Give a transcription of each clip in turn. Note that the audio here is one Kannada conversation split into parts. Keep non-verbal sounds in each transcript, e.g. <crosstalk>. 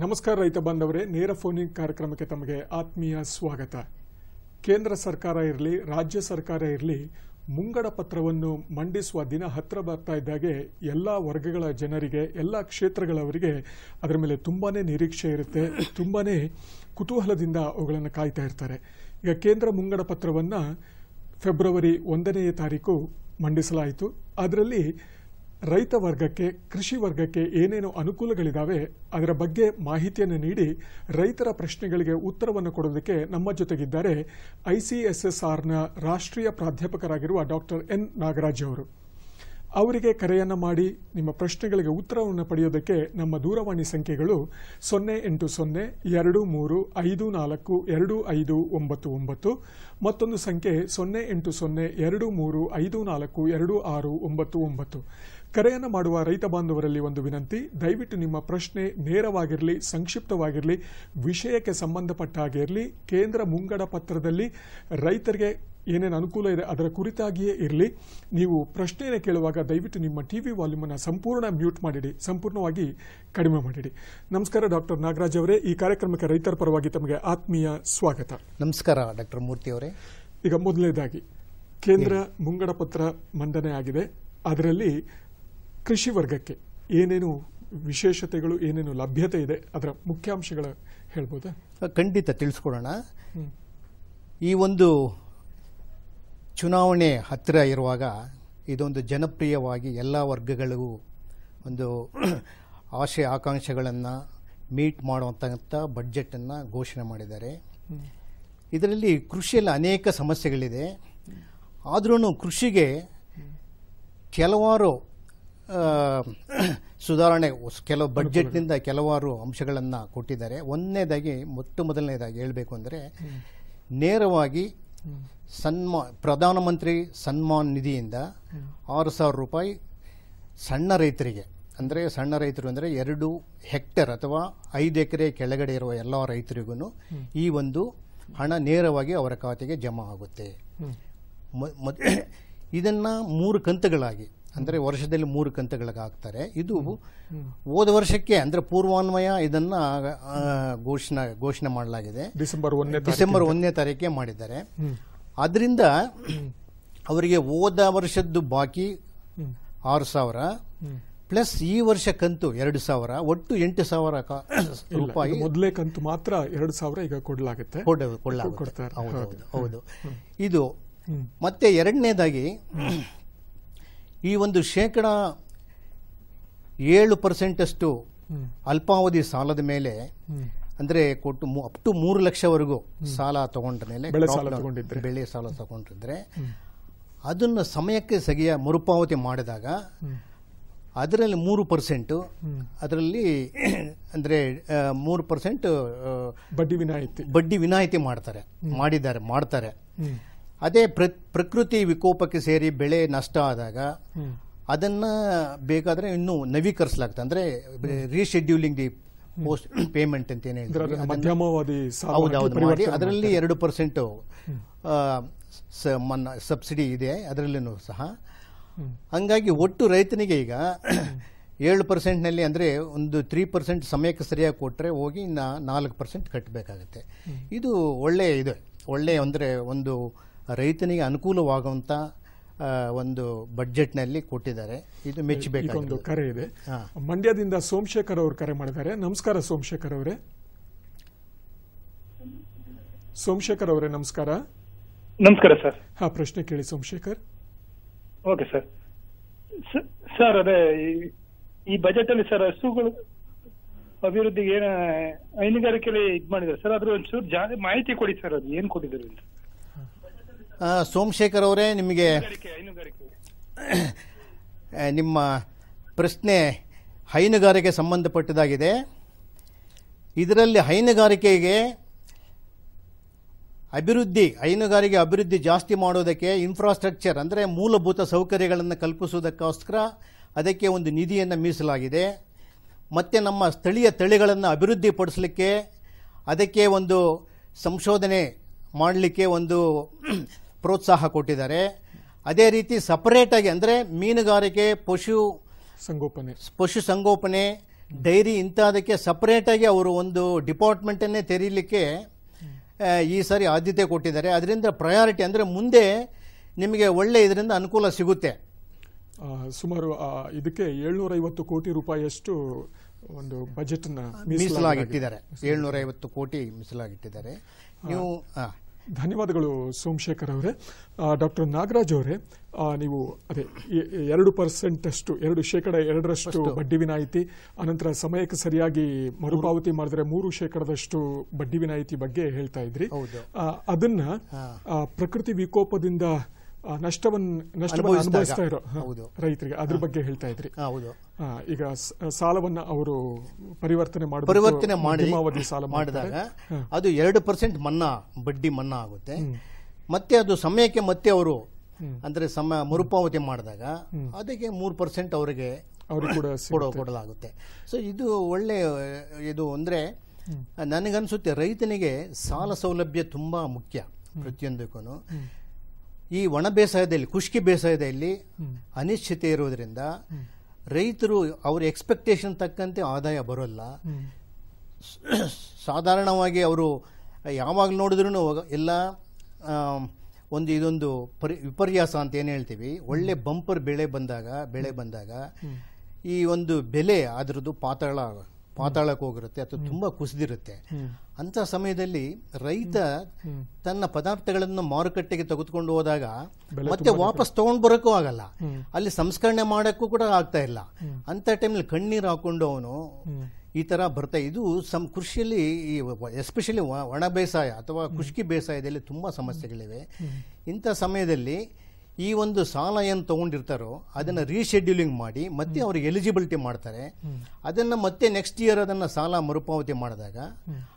ನಮಸ್ಕಾರ ರೈತ ಬಾಂಧವರೇ, ನೇರ ಫೋನಿಂಗ್ ಕಾರ್ಯಕ್ರಮಕ್ಕೆ ತಮಗೆ ಆತ್ಮೀಯ ಸ್ವಾಗತ. ಕೇಂದ್ರ ಸರ್ಕಾರ ಇರಲಿ, ರಾಜ್ಯ ಸರ್ಕಾರ ಇರಲಿ, ಮುಂಗಡ ಪತ್ರವನ್ನು ಮಂಡಿಸುವ ದಿನ ಹತ್ರ ಬರ್ತಾ ಇದ್ದಾಗೆ ಎಲ್ಲ ವರ್ಗಗಳ ಜನರಿಗೆ, ಎಲ್ಲ ಕ್ಷೇತ್ರಗಳವರಿಗೆ ಅದರ ಮೇಲೆ ತುಂಬಾನೇ ನಿರೀಕ್ಷೆ ಇರುತ್ತೆ, ತುಂಬಾನೇ ಕುತೂಹಲದಿಂದ ಅವುಗಳನ್ನು ಕಾಯ್ತಾ ಇರ್ತಾರೆ. ಈಗ ಕೇಂದ್ರ ಮುಂಗಡ ಪತ್ರವನ್ನು ಫೆಬ್ರವರಿ ಒಂದನೆಯ ತಾರೀಕು ಮಂಡಿಸಲಾಯಿತು. ಅದರಲ್ಲಿ ರೈತ ವರ್ಗಕ್ಕೆ, ಕೃಷಿ ವರ್ಗಕ್ಕೆ ಏನೇನು ಅನುಕೂಲಗಳಿದಾವೆ, ಅದರ ಬಗ್ಗೆ ಮಾಹಿತಿಯನ್ನು ನೀಡಿ ರೈತರ ಪ್ರಶ್ನೆಗಳಿಗೆ ಉತ್ತರವನ್ನು ಕೊಡೋದಕ್ಕೆ ನಮ್ಮ ಜೊತೆಗಿದ್ದಾರೆ ಐಸಿಎಸ್ಎಸ್ಆರ್ನ ರಾಷ್ಟ್ರೀಯ ಪ್ರಾಧ್ಯಾಪಕರಾಗಿರುವ ಡಾಕ್ಟರ್ ಎನ್. ನಾಗರಾಜ್ ಅವರು. ಅವರಿಗೆ ಕರೆಯನ್ನು ಮಾಡಿ ನಿಮ್ಮ ಪ್ರಶ್ನೆಗಳಿಗೆ ಉತ್ತರವನ್ನು ಪಡೆಯೋದಕ್ಕೆ ನಮ್ಮ ದೂರವಾಣಿ ಸಂಖ್ಯೆಗಳು ಸೊನ್ನೆ ಎಂಟು ಸೊನ್ನೆ ಎರಡು ಮೂರು ಐದು ನಾಲ್ಕು ಎರಡು ಐದು ಒಂಬತ್ತು ಒಂಬತ್ತು ಮತ್ತೊಂದು ಸಂಖ್ಯೆ ಸೊನ್ನೆ ಎಂಟು ಸೊನ್ನೆ ಎರಡು ಮೂರು ಐದು ನಾಲ್ಕು ಎರಡು ಆರು ಒಂಬತ್ತು ಒಂಬತ್ತು. ಕರೆಯನ್ನು ಮಾಡುವ ರೈತ ಬಾಂಧವರಲ್ಲಿ ಒಂದು ವಿನಂತಿ ದಯವಿಟ್ಟು ನಿಮ್ಮ ಪ್ರಶ್ನೆ ನೇರವಾಗಿರಲಿ ಸಂಕ್ಷಿಪ್ತವಾಗಿರಲಿ ವಿಷಯಕ್ಕೆ ಸಂಬಂಧಪಟ್ಟ ಹಾಗೆ ಇರಲಿ ಕೇಂದ್ರ ಮುಂಗಡ ಪತ್ರದಲ್ಲಿ ರೈತರಿಗೆ ಏನೇನು ಅನುಕೂಲ ಇದೆ ಅದರ ಕುರಿತಾಗಿಯೇ ಇರಲಿ. ನೀವು ಪ್ರಶ್ನೆಯನ್ನು ಕೇಳುವಾಗ ದಯವಿಟ್ಟು ನಿಮ್ಮ ಟಿವಿ ವಾಲ್ಯೂಮನ್ನು ಸಂಪೂರ್ಣ ಮ್ಯೂಟ್ ಮಾಡಿಡಿ ಸಂಪೂರ್ಣವಾಗಿ ಕಡಿಮೆ ಮಾಡಿಡಿ. ನಮಸ್ಕಾರ ಡಾಕ್ಟರ್ ನಾಗರಾಜ್ ಅವರೇ. ಈ ಕಾರ್ಯಕ್ರಮಕ್ಕೆ ರೈತರ ಪರವಾಗಿ ತಮಗೆ ಆತ್ಮೀಯ ಸ್ವಾಗತ. ನಮಸ್ಕಾರ ಡಾಕ್ಟರ್ ಮೂರ್ತಿ ಅವರೇ. ಈಗ ಮೊದಲನೇದಾಗಿ ಕೇಂದ್ರ ಮುಂಗಡ ಪತ್ರ ಮಂಡನೆ ಆಗಿದೆ. ಅದರಲ್ಲಿ ಕೃಷಿ ವರ್ಗಕ್ಕೆ ಏನೇನು ವಿಶೇಷತೆಗಳು ಏನೇನು ಲಭ್ಯತೆ ಇದೆ ಅದರ ಮುಖ್ಯಾಂಶಗಳ ಹೇಳ್ಬೋದಾ? ಖಂಡಿತ ತಿಳಿಸ್ಕೊಡೋಣ. ಈ ಒಂದು ಚುನಾವಣೆ ಹತ್ತಿರ ಇರುವಾಗ ಇದೊಂದು ಜನಪ್ರಿಯವಾಗಿ ಎಲ್ಲ ವರ್ಗಗಳಿಗೂ ಒಂದು <clears throat> ಆಶೆ ಆಕಾಂಕ್ಷೆಗಳನ್ನು ಮೀಟ್ ಮಾಡುವಂಥ ಬಡ್ಜೆಟನ್ನು ಘೋಷಣೆ ಮಾಡಿದ್ದಾರೆ. ಇದರಲ್ಲಿ ಕೃಷಿಯಲ್ಲಿ ಅನೇಕ ಸಮಸ್ಯೆಗಳಿದೆ. ಆದ್ರೂ ಕೃಷಿಗೆ ಕೆಲವಾರು <clears throat> ಸುಧಾರಣೆ ಕೆಲವು ಬಡ್ಜೆಟ್ನಿಂದ ಕೆಲವಾರು ಅಂಶಗಳನ್ನು ಕೊಟ್ಟಿದ್ದಾರೆ. ಒಂದನೇದಾಗಿ ಮೊಟ್ಟ ಮೊದಲನೇದಾಗಿ ಹೇಳಬೇಕು ಅಂದರೆ ನೇರವಾಗಿ ಸನ್ಮಾ ಪ್ರಧಾನಮಂತ್ರಿ ಸನ್ಮಾನ್ ನಿಧಿಯಿಂದ ಆರು ಸಾವಿರ ರೂಪಾಯಿ ಸಣ್ಣ ರೈತರಿಗೆ ಅಂದರೆ ಸಣ್ಣ ರೈತರು ಅಂದರೆ ಎರಡು ಹೆಕ್ಟೇರ್ ಅಥವಾ ಐದು ಎಕರೆ ಕೆಳಗಡೆ ಇರುವ ಎಲ್ಲ ರೈತರಿಗೂ ಈ ಒಂದು ಹಣ ನೇರವಾಗಿ ಅವರ ಖಾತೆಗೆ ಜಮಾ ಆಗುತ್ತೆ. <clears throat> ಇದನ್ನು ಮೂರು ಕಂತುಗಳಾಗಿ ಅಂದರೆ ವರ್ಷದಲ್ಲಿ ಮೂರು ಕಂತುಗಳಿಗಾಗ್ತಾರೆ ಇದು ಹೋದ ವರ್ಷಕ್ಕೆ ಅಂದರೆ ಪೂರ್ವಾನ್ವಯ ಇದನ್ನು ಘೋಷಣೆ ಘೋಷಣೆ ಮಾಡಲಾಗಿದೆ. ಡಿಸೆಂಬರ್ ಒಂದನೇ ಡಿಸೆಂಬರ್ ಒಂದನೇ ತಾರೀಕಿಗೆ ಮಾಡಿದ್ದಾರೆ. ಅದರಿಂದ ಅವರಿಗೆ ಹೋದ ವರ್ಷದ್ದು ಬಾಕಿ ಆರು ಸಾವಿರ. ಪ್ಲಸ್ ಈ ವರ್ಷ ಕಂತು ಎರಡು ಸಾವಿರ. ಒಟ್ಟು ಎಂಟು ಸಾವಿರ ರೂಪಾಯಿ ಮೊದಲೇ ಕಂತು ಮಾತ್ರ ಎರಡು ಸಾವಿರ ಈಗ ಕೊಡಲಾಗುತ್ತೆ. ಹೌದು. ಇದು ಮತ್ತೆ ಎರಡನೇದಾಗಿ ಈ ಒಂದು ಶೇಕಡ ಏಳು ಪರ್ಸೆಂಟಷ್ಟು ಅಲ್ಪಾವಧಿ ಸಾಲದ ಮೇಲೆ ಅಂದ್ರೆ ಕೊಟ್ಟು ಅಪ್ ಟು ಮೂರು ಲಕ್ಷವರೆಗೂ ಸಾಲ ತಗೊಂಡ್ರ ಮೇಲೆ ಬೆಳೆ ಸಾಲ ತಗೊಂಡಿದ್ರೆ. ಬೆಳೆ ಸಾಲ ತಗೊಂಡಿದ್ರೆ ಅದನ್ನು ಸಮಯಕ್ಕೆ ಸಗಿಯ ಮರುಪಾವತಿ ಮಾಡಿದಾಗ ಅದರಲ್ಲಿ ಮೂರು ಪರ್ಸೆಂಟು ಅದರಲ್ಲಿ <clears throat> ಅಂದ್ರೆ ಮೂರು ಪರ್ಸೆಂಟ್ ಬಡ್ಡಿ ವಿನಾಯಿತಿ. ಬಡ್ಡಿ ವಿನಾಯಿತಿ ಮಾಡ್ತಾರೆ ಮಾಡಿದ್ದಾರೆ ಮಾಡ್ತಾರೆ. ಅದೇ ಪ್ರ- ಪ್ರಕೃತಿ ವಿಕೋಪಕ್ಕೆ ಸೇರಿ ಬೆಳೆ ನಷ್ಟ ಆದಾಗ ಅದನ್ನ ಬೇಕಾದ್ರೆ ಇನ್ನು ನವೀಕರಿಸಲಾಗುತ್ತೆ ಅಂದ್ರೆ ರೀಶೆಡ್ಯೂಲಿಂಗ್ ದಿ ಪೋಸ್ಟ್ ಪೇಮೆಂಟ್ ಅಂತ ಏನ್ ಹೇಳ್ತಾರೆ ಅದರಲ್ಲಿ ಎರಡು ಪರ್ಸೆಂಟ್ ಸಬ್ಸಿಡಿ ಇದೆ ಅದರಲ್ಲೂ ಸಹ. ಹಂಗಾಗಿ ಒಟ್ಟು ರೈತನಿಗೆ ಈಗ ಏಳು ಪರ್ಸೆಂಟ್ನಲ್ಲಿ ಅಂದರೆ ಒಂದು ತ್ರೀ ಪರ್ಸೆಂಟ್ ಸಮಯಕ್ಕೆ ಸರಿಯಾಗಿ ಕೊಟ್ಟರೆ ಹೋಗಿ ಇನ್ನು ನಾಲ್ಕು ಪರ್ಸೆಂಟ್ ಕಟ್ಟಬೇಕಾಗತ್ತೆ ಇದು ಒಳ್ಳೆಯ ಇದೆ. ಒಳ್ಳೆಯ ಅಂದರೆ ಒಂದು ರೈತನಿಗೆ ಅನುಕೂಲವಾಗುವಂಥ ಒಂದು ಬಡ್ಜೆಟ್ನಲ್ಲಿ ಕೊಟ್ಟಿದ್ದಾರೆ. ಇದು ಮೆಚ್ಚಬೇಕು ಕರೆ ಇದೆ. ಮಂಡ್ಯದಿಂದ ಸೋಮಶೇಖರ್ ಅವರು ಕರೆ ಮಾಡಿದ್ದಾರೆ. ನಮಸ್ಕಾರ ಸೋಮಶೇಖರ್ ಅವರೇ. ಸೋಮಶೇಖರ್ ಅವರೇ ನಮಸ್ಕಾರ. ನಮಸ್ಕಾರ ಸರ್. ಹಾ ಪ್ರಶ್ನೆ ಕೇಳಿ ಸೋಮಶೇಖರ್. Okay sir. ಸರ್ ಅದೇ ಈ- ಈ ಬಜೆಟ್ ಅಲ್ಲಿ ಸರ್ ಹಸುಗಳು ಅಭಿವೃದ್ಧಿಗೆ ಏನ ಹೈನುಗಾರಿಕೆಯಲ್ಲಿ ಇದ್ ಮಾಡಿದ್ದಾರೆ. ಸರ್ ಅದ್ರ ಒಂಚೂರು ಜಾಸ್ತಿ ಮಾಹಿತಿ ಕೊಡಿ ಸರ್ ಅದು ಏನ್ ಕೊಟ್ಟಿದ್ದಾರೆ ಸೋಮಶೇಖರ್ ಅವರೇ ನಿಮಗೆ ನಿಮ್ಮ ಪ್ರಶ್ನೆ ಹೈನುಗಾರಿಕೆ ಸಂಬಂಧಪಟ್ಟದಾಗಿದೆ. ಇದರಲ್ಲಿ ಹೈನುಗಾರಿಕೆಗೆ ಅಭಿವೃದ್ಧಿ, ಹೈನುಗಾರಿಕೆ ಅಭಿವೃದ್ಧಿ ಜಾಸ್ತಿ ಮಾಡೋದಕ್ಕೆ ಇನ್ಫ್ರಾಸ್ಟ್ರಕ್ಚರ್ ಅಂದರೆ ಮೂಲಭೂತ ಸೌಕರ್ಯಗಳನ್ನು ಕಲ್ಪಿಸುವುದಕ್ಕೋಸ್ಕರ ಅದಕ್ಕೆ ಒಂದು ನಿಧಿಯನ್ನು ಮೀಸಲಾಗಿದೆ. ಮತ್ತು ನಮ್ಮ ಸ್ಥಳೀಯ ತಳಿಗಳನ್ನು ಅಭಿವೃದ್ಧಿಪಡಿಸಲಿಕ್ಕೆ ಅದಕ್ಕೆ ಒಂದು ಸಂಶೋಧನೆ ಮಾಡಲಿಕ್ಕೆ ಒಂದು ಪ್ರೋತ್ಸಾಹ ಕೊಟ್ಟಿದ್ದಾರೆ. ಅದೇ ರೀತಿ ಸಪರೇಟಾಗಿ ಅಂದರೆ ಮೀನುಗಾರಿಕೆ ಪಶು ಸಂಗೋಪನೆ. ಪಶು ಸಂಗೋಪನೆ ಡೈರಿ ಇಂಥದಕ್ಕೆ ಸಪರೇಟಾಗಿ ಅವರು ಒಂದು ಡಿಪಾರ್ಟ್ಮೆಂಟನ್ನೇ ತೆರೀಲಿಕ್ಕೆ ಈ ಸಾರಿ ಆದ್ಯತೆ ಕೊಟ್ಟಿದ್ದಾರೆ. ಅದರಿಂದ ಪ್ರಯಾರಿಟಿ ಅಂದರೆ ಮುಂದೆ ನಿಮಗೆ ಒಳ್ಳೆ ಇದರಿಂದ ಅನುಕೂಲ ಸಿಗುತ್ತೆ. ಸುಮಾರು ಇದಕ್ಕೆ ಏಳ್ನೂರ ಐವತ್ತು ಕೋಟಿ ರೂಪಾಯಿಯಷ್ಟು ಒಂದು ಬಜೆಟ್ನ ಮೀಸಲಾಗಿಟ್ಟಿದ್ದಾರೆ. ಏಳ್ನೂರ ಐವತ್ತು ಕೋಟಿ ಮೀಸಲಾಗಿಟ್ಟಿದ್ದಾರೆ. ನೀವು ಧನ್ಯವಾದಗಳು ಸೋಮಶೇಖರ್ ಅವರೇ. ಡಾಕ್ಟರ್ ನಾಗರಾಜ್ ಅವರೇ ನೀವು ಅದೇ ಎರಡು ಪರ್ಸೆಂಟ್ ಅಷ್ಟು ಎರಡು ಶೇಕಡ ಎರಡರಷ್ಟು ಬಡ್ಡಿ ವಿನಾಯಿತಿ ಅನಂತರ ಸಮಯಕ್ಕೆ ಸರಿಯಾಗಿ ಮರುಪಾವತಿ ಮಾಡಿದ್ರೆ ಮೂರು ಶೇಕಡದಷ್ಟು ಬಡ್ಡಿ ವಿನಾಯಿತಿ ಬಗ್ಗೆ ಹೇಳ್ತಾ ಇದ್ರಿ. ಅದನ್ನ ಪ್ರಕೃತಿ ವಿಕೋಪದಿಂದ ನಷ್ಟವನ್ನ. ಅನುಭವಿಸ್ತಾ ಇರೋ ಹೌದು. ರೈತರಿಗೆ ಅದ್ರ ಬಗ್ಗೆ ಹೇಳ್ತಾ ಇದ್ರಿ. ಹೌದು. ಈಗ ಸಾಲವನ್ನ ಅವರು ಪರಿವರ್ತನೆ ಮಾಡಿ ಪರಿವರ್ತನೆ ಮಾಡಿ ಸಾಲ ಮಾಡಿದಾಗ ಅದು ಎರಡು ಪರ್ಸೆಂಟ್ ಮನ್ನಾ ಬಡ್ಡಿ ಮನ್ನಾ ಆಗುತ್ತೆ. ಮತ್ತೆ ಅದು ಸಮಯಕ್ಕೆ ಮತ್ತೆ ಅವರು ಅಂದ್ರೆ ಸಮಯ ಮರುಪಾವತಿ ಮಾಡಿದಾಗ ಅದಕ್ಕೆ ಮೂರು ಪರ್ಸೆಂಟ್ ಅವರಿಗೆ ಅವ್ರಿಗೆ ಕೂಡ ಕೊಡೋ ಕೊಡಲಾಗುತ್ತೆ. ಸೊ ಇದು ಒಳ್ಳೆ ಇದು ಅಂದ್ರೆ ನನಗನ್ಸುತ್ತೆ ರೈತನಿಗೆ ಸಾಲ ಸೌಲಭ್ಯ ತುಂಬಾ ಮುಖ್ಯ ಪ್ರತಿಯೊಂದಕ್ಕೂ ಈ ಒಣ ಬೇಸಾಯದಲ್ಲಿ ಖುಷ್ಕಿ ಬೇಸಾಯದಲ್ಲಿ ಅನಿಶ್ಚಿತೆ ಇರೋದ್ರಿಂದ ರೈತರು ಅವ್ರ ಎಕ್ಸ್ಪೆಕ್ಟೇಷನ್ ತಕ್ಕಂತೆ ಆದಾಯ ಬರೋಲ್ಲ. ಸಾಧಾರಣವಾಗಿ ಅವರು ಯಾವಾಗ ನೋಡಿದ್ರು ಎಲ್ಲ ಒಂದು ಇದೊಂದು ಪರಿ ವಿಪರ್ಯಾಸ ಅಂತ ಏನು ಹೇಳ್ತೀವಿ? ಒಳ್ಳೆ ಬಂಪರ್ ಬೆಳೆ ಬಂದಾಗ ಬೆಳೆ ಬಂದಾಗ ಈ ಒಂದು ಬೆಲೆ ಅದರದ್ದು ಪಾತಾಳ ಪಾತಾಳಕ್ಕೆ ಹೋಗಿರುತ್ತೆ ಅಥವಾ ತುಂಬ ಕುಸಿದಿರುತ್ತೆ. ಅಂತ ಸಮಯದಲ್ಲಿ ರೈತ ತನ್ನ ಪದಾರ್ಥಗಳನ್ನು ಮಾರುಕಟ್ಟೆಗೆ ತೆಗೆದುಕೊಂಡು ಹೋದಾಗ ಮತ್ತೆ ವಾಪಸ್ ತಗೊಂಡು ಬರೋಕ್ಕೂ ಆಗಲ್ಲ. ಅಲ್ಲಿ ಸಂಸ್ಕರಣೆ ಮಾಡೋಕ್ಕೂ ಕೂಡ ಆಗ್ತಾ ಇಲ್ಲ. ಅಂತ ಟೈಮಲ್ಲಿ ಕಣ್ಣೀರು ಹಾಕೊಂಡು ಅವನು ಈ ತರ ಬರ್ತಾ ಇದು ಸಮ್ ಕೃಷಿಯಲ್ಲಿ ಈ ಎಸ್ಪೆಷಲಿ ಒಣ ಬೇಸಾಯ ಅಥವಾ ಖುಷ್ಕಿ ಬೇಸಾಯದಲ್ಲಿ ತುಂಬಾ ಸಮಸ್ಯೆಗಳಿವೆ. ಇಂಥ ಸಮಯದಲ್ಲಿ ಈ ಒಂದು ಸಾಲ ಏನು ತಗೊಂಡಿರ್ತಾರೋ ಅದನ್ನ ರೀಶೆಡ್ಯೂಲಿಂಗ್ ಮಾಡಿ ಮತ್ತೆ ಅವ್ರಿಗೆ ಎಲಿಜಿಬಿಲಿಟಿ ಮಾಡ್ತಾರೆ. ಅದನ್ನ ಮತ್ತೆ ನೆಕ್ಸ್ಟ್ ಇಯರ್ ಅದನ್ನ ಸಾಲ ಮರುಪಾವತಿ ಮಾಡಿದಾಗ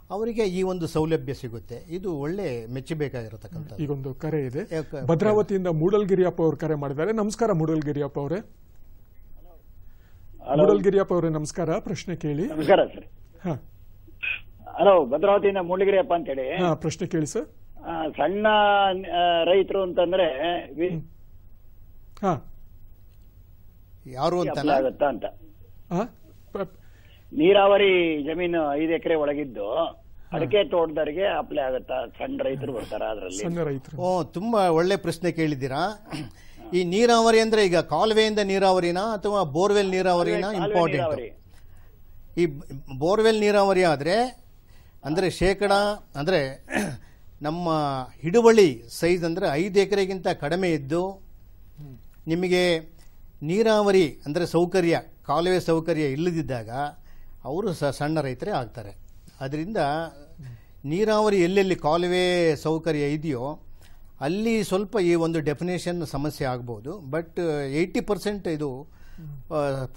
ಅವರಿಗೆ ಈ ಒಂದು ಸೌಲಭ್ಯ ಸಿಗುತ್ತೆ. ಇದು ಒಳ್ಳೆ ಮೆಚ್ಚಬೇಕಾಗಿರತಕ್ಕಂಥ ಈಗೊಂದು ಕರೆ ಇದೆ? ಭದ್ರಾವತಿಯಿಂದ ಮೂಡಲ್ಗಿರಿಯಪ್ಪ ಅವರು ಕರೆ ಮಾಡಿದ್ದಾರೆ. ನಮಸ್ಕಾರ ಮೂಡಲ್ಗಿರಿಯಪ್ಪ ಅವರೇ. ಮೂಡಲ್ಗಿರಿಯಪ್ಪ ಅವರೇ ನಮಸ್ಕಾರ. ಪ್ರಶ್ನೆ ಕೇಳಿ. ನಮಸ್ಕಾರ ಸರ್. ಹಾ. ಹಲೋ ಭದ್ರಾವತಿಯಿಂದ ಮೂಡಲ್ಗಿರಿಯಪ್ಪ ಅಂತ ಹೇಳಿ ಪ್ರಶ್ನೆ ಕೇಳಿ ಸರ್. ಸಣ್ಣ ರೈತರು ಅಂತಂದ್ರೆ ಯಾರು ಅಂತ. ನೀರಾವರಿ ಜಮೀನು ಐದು ಎಕರೆ ಒಳಗಿದ್ದು ಅಡಿಕೆ ತೋಟದವರಿಗೆ ಅಪ್ಲೈ ಆಗುತ್ತಾ? ಸಣ್ಣ ರೈತರು ಬರ್ತಾರ ಅದರಲ್ಲಿ? ಸಣ್ಣ ರೈತರು. ಓ ತುಂಬಾ ಒಳ್ಳೆ ಪ್ರಶ್ನೆ ಕೇಳಿದ್ದೀರಾ? ಈ ನೀರಾವರಿ ಅಂದ್ರೆ ಈಗ ಕಾಲುವೆಯಿಂದ ನೀರಾವರಿನಾ ಅಥವಾ ಬೋರ್ವೆಲ್ ನೀರಾವರಿನ? ಇಂಪಾರ್ಟೆಂಟ್ ಈ ಬೋರ್ವೆಲ್ ನೀರಾವರಿ ಆದ್ರೆ ಅಂದ್ರೆ ಶೇಕಡ ಅಂದ್ರೆ ನಮ್ಮ ಹಿಡುವಳಿ ಸೈಜ್ ಅಂದ್ರೆ ಐದು ಎಕರೆಗಿಂತ ಕಡಿಮೆ ಇದ್ದು ನಿಮಗೆ ನೀರಾವರಿ ಅಂದ್ರೆ ಸೌಕರ್ಯ ಕಾಲುವೆ ಸೌಕರ್ಯ ಇಲ್ಲದಿದ್ದಾಗ ಅವರು ಸ ಸಣ್ಣ ರೈತರೇ ಆಗ್ತಾರೆ. ಅದರಿಂದ ನೀರಾವರಿ ಎಲ್ಲೆಲ್ಲಿ ಕಾಲುವೆ ಸೌಕರ್ಯ ಇದೆಯೋ ಅಲ್ಲಿ ಸ್ವಲ್ಪ ಈ ಒಂದು ಡೆಫಿನೇಷನ್ ಸಮಸ್ಯೆ ಆಗ್ಬೋದು. ಬಟ್ ಏಯ್ಟಿ ಪರ್ಸೆಂಟ್ ಇದು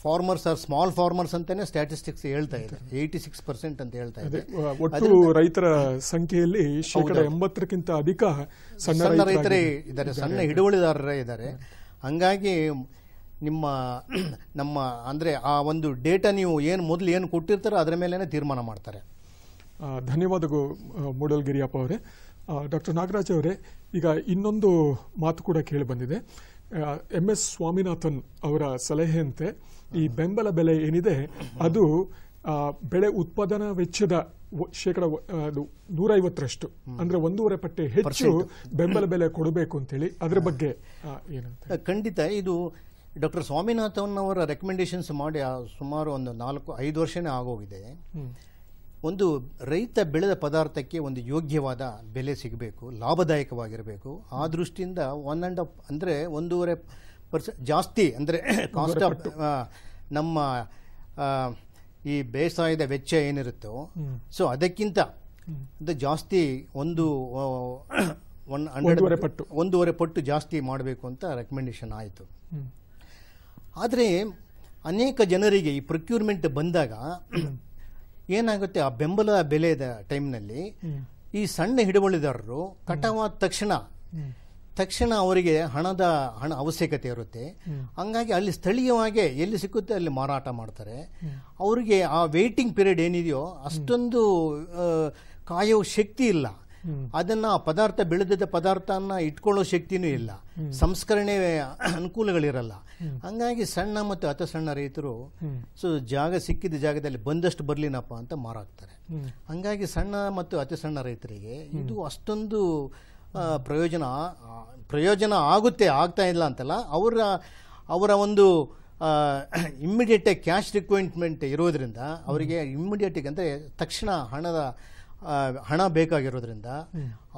ಫಾರ್ಮರ್ಸ್ ಆರ್ ಸ್ಮಾಲ್ ಫಾರ್ಮರ್ಸ್ ಅಂತಾನೆ ಸ್ಟ್ಯಾಟಿಸ್ಟಿಕ್ಸ್ ಹೇಳ್ತಾ ಇದೆ ಏಯ್ಟಿ ಸಿಕ್ಸ್ ಪರ್ಸೆಂಟ್ ಅಂತ ಹೇಳ್ತಾ ಇದೆ ಒಟ್ಟು ರೈತರ ಸಂಖ್ಯೆಯಲ್ಲಿ ಶೇಕಡ ಎಂಬತ್ತಕ್ಕಿಂತ ಅಧಿಕ ಸಣ್ಣ ರೈತರೇ ಇದ್ದಾರೆ. ಸಣ್ಣ ಹಿಡುವಳಿದಾರರೇ ಇದ್ದಾರೆ. ಹಂಗಾಗಿ ನಿಮ್ಮ <clears throat> ನಮ್ಮ ಅಂದರೆ ಆ ಒಂದು ಡೇಟಾ ನೀವು ಏನು ಮೊದಲು ಏನು ಕೊಟ್ಟಿರ್ತಾರೋ ಅದರ ಮೇಲೇ ತೀರ್ಮಾನ ಮಾಡ್ತಾರೆ. ಧನ್ಯವಾದಗಳು ಮೂಡಲ್ಗಿರಿಯಪ್ಪ ಅವರೇ ಡಾಕ್ಟರ್ ನಾಗರಾಜ್ ಅವರೇ ಈಗ ಇನ್ನೊಂದು ಮಾತು ಕೂಡ ಕೇಳಿ ಬಂದಿದೆ. ಎಂ ಎಸ್ ಸ್ವಾಮಿನಾಥನ್ ಅವರ ಸಲಹೆಯಂತೆ ಈ ಬೆಂಬಲ ಬೆಲೆ ಏನಿದೆ ಅದು ಬೆಳೆ ಉತ್ಪಾದನಾ ವೆಚ್ಚದ ಶೇಕಡ ನೂರೈವತ್ತರಷ್ಟು ಅಂದ್ರೆ ಒಂದೂವರೆ ಪಟ್ಟೆ ಹೆಚ್ಚು ಬೆಂಬಲ ಬೆಲೆ ಕೊಡಬೇಕು ಅಂತೇಳಿ ಅದರ ಬಗ್ಗೆ ಏನಂತ. ಖಂಡಿತ ಇದು ಡಾಕ್ಟರ್ ಸ್ವಾಮಿನಾಥನ್ ಅವರ ರೆಕಮೆಂಡೇಶನ್ಸ್ ಮಾಡಿ ಸುಮಾರು ಒಂದು ನಾಲ್ಕು ಐದು ವರ್ಷನೇ ಆಗೋಗಿದೆ. ಒಂದು ರೈತ ಬೆಳೆದ ಪದಾರ್ಥಕ್ಕೆ ಒಂದು ಯೋಗ್ಯವಾದ ಬೆಲೆ ಸಿಗಬೇಕು ಲಾಭದಾಯಕವಾಗಿರಬೇಕು. ಆ ದೃಷ್ಟಿಯಿಂದ ಒನ್ ಆ್ಯಂಡ್ ಆಫ್ ಅಂದರೆ ಒಂದೂವರೆ ಪರ್ಸೆ ಜಾಸ್ತಿ ಅಂದರೆ ಕಾಸ್ಟ್ ಆಫ್ ನಮ್ಮ ಈ ಬೇಸಾಯದ ವೆಚ್ಚ ಏನಿರುತ್ತೋ ಸೊ ಅದಕ್ಕಿಂತ ಅದು ಜಾಸ್ತಿ ಒಂದು <coughs> ಒನ್ ಹಂಡ್ರೆಡ್ ಪಟ್ಟು. ಒಂದೂವರೆ ಪಟ್ಟು ಜಾಸ್ತಿ ಮಾಡಬೇಕು ಅಂತ ರೆಕಮೆಂಡೇಶನ್ ಆಯಿತು. ಆದರೆ ಅನೇಕ ಜನರಿಗೆ ಈ ಪ್ರೊಕ್ಯೂರ್ಮೆಂಟ್ ಬಂದಾಗ <clears throat> ಏನಾಗುತ್ತೆ? ಆ ಬೆಂಬಲ ಬೆಲೆದ ಟೈಮ್ನಲ್ಲಿ ಈ ಸಣ್ಣ ಹಿಡುವಳಿದಾರರು ಕಟಾವಾದ ತಕ್ಷಣ ತಕ್ಷಣ ಅವರಿಗೆ ಹಣದ, ಹಣ ಅವಶ್ಯಕತೆ ಇರುತ್ತೆ. ಹಂಗಾಗಿ ಅಲ್ಲಿ ಸ್ಥಳೀಯವಾಗಿ ಎಲ್ಲಿ ಸಿಕ್ಕುತ್ತೆ ಅಲ್ಲಿ ಮಾರಾಟ ಮಾಡ್ತಾರೆ. ಅವರಿಗೆ ಆ ವೇಟಿಂಗ್ ಪೀರಿಯಡ್ ಏನಿದೆಯೋ ಅಷ್ಟೊಂದು ಕಾಯೋ ಶಕ್ತಿ ಇಲ್ಲ. ಅದನ್ನ ಆ ಪದಾರ್ಥ ಬೆಳೆದಿದ್ದ ಪದಾರ್ಥನ ಇಟ್ಕೊಳ್ಳೋ ಶಕ್ತಿನೂ ಇಲ್ಲ. ಸಂಸ್ಕರಣೆ ಅನುಕೂಲಗಳಿರಲ್ಲ. ಹಂಗಾಗಿ ಸಣ್ಣ ಮತ್ತು ಅತ ಸಣ್ಣ ರೈತರು ಸೊ ಜಾಗ ಸಿಕ್ಕಿದ ಜಾಗದಲ್ಲಿ ಬಂದಷ್ಟು ಬರ್ಲಿನಪ್ಪ ಅಂತ ಮಾರಾಗ್ತಾರೆ ಹಂಗಾಗಿ ಸಣ್ಣ ಮತ್ತು ಅತಿ ಸಣ್ಣ ರೈತರಿಗೆ ಇದು ಅಷ್ಟೊಂದು ಪ್ರಯೋಜನ ಪ್ರಯೋಜನ ಆಗುತ್ತೆ, ಆಗ್ತಾ ಇಲ್ಲ ಅಂತಲ್ಲ, ಅವರ ಅವರ ಒಂದು ಇಮ್ಮಿಡಿಯೇಟ್ ಕ್ಯಾಶ್ ರಿಕ್ವೈರ್ಮೆಂಟ್ ಇರೋದ್ರಿಂದ ಅವರಿಗೆ ಇಮ್ಮಿಡಿಯೇಟ್ ಅಂದರೆ ತಕ್ಷಣ ಹಣದ ಹಣ ಬೇಕಾಗಿರೋದ್ರಿಂದ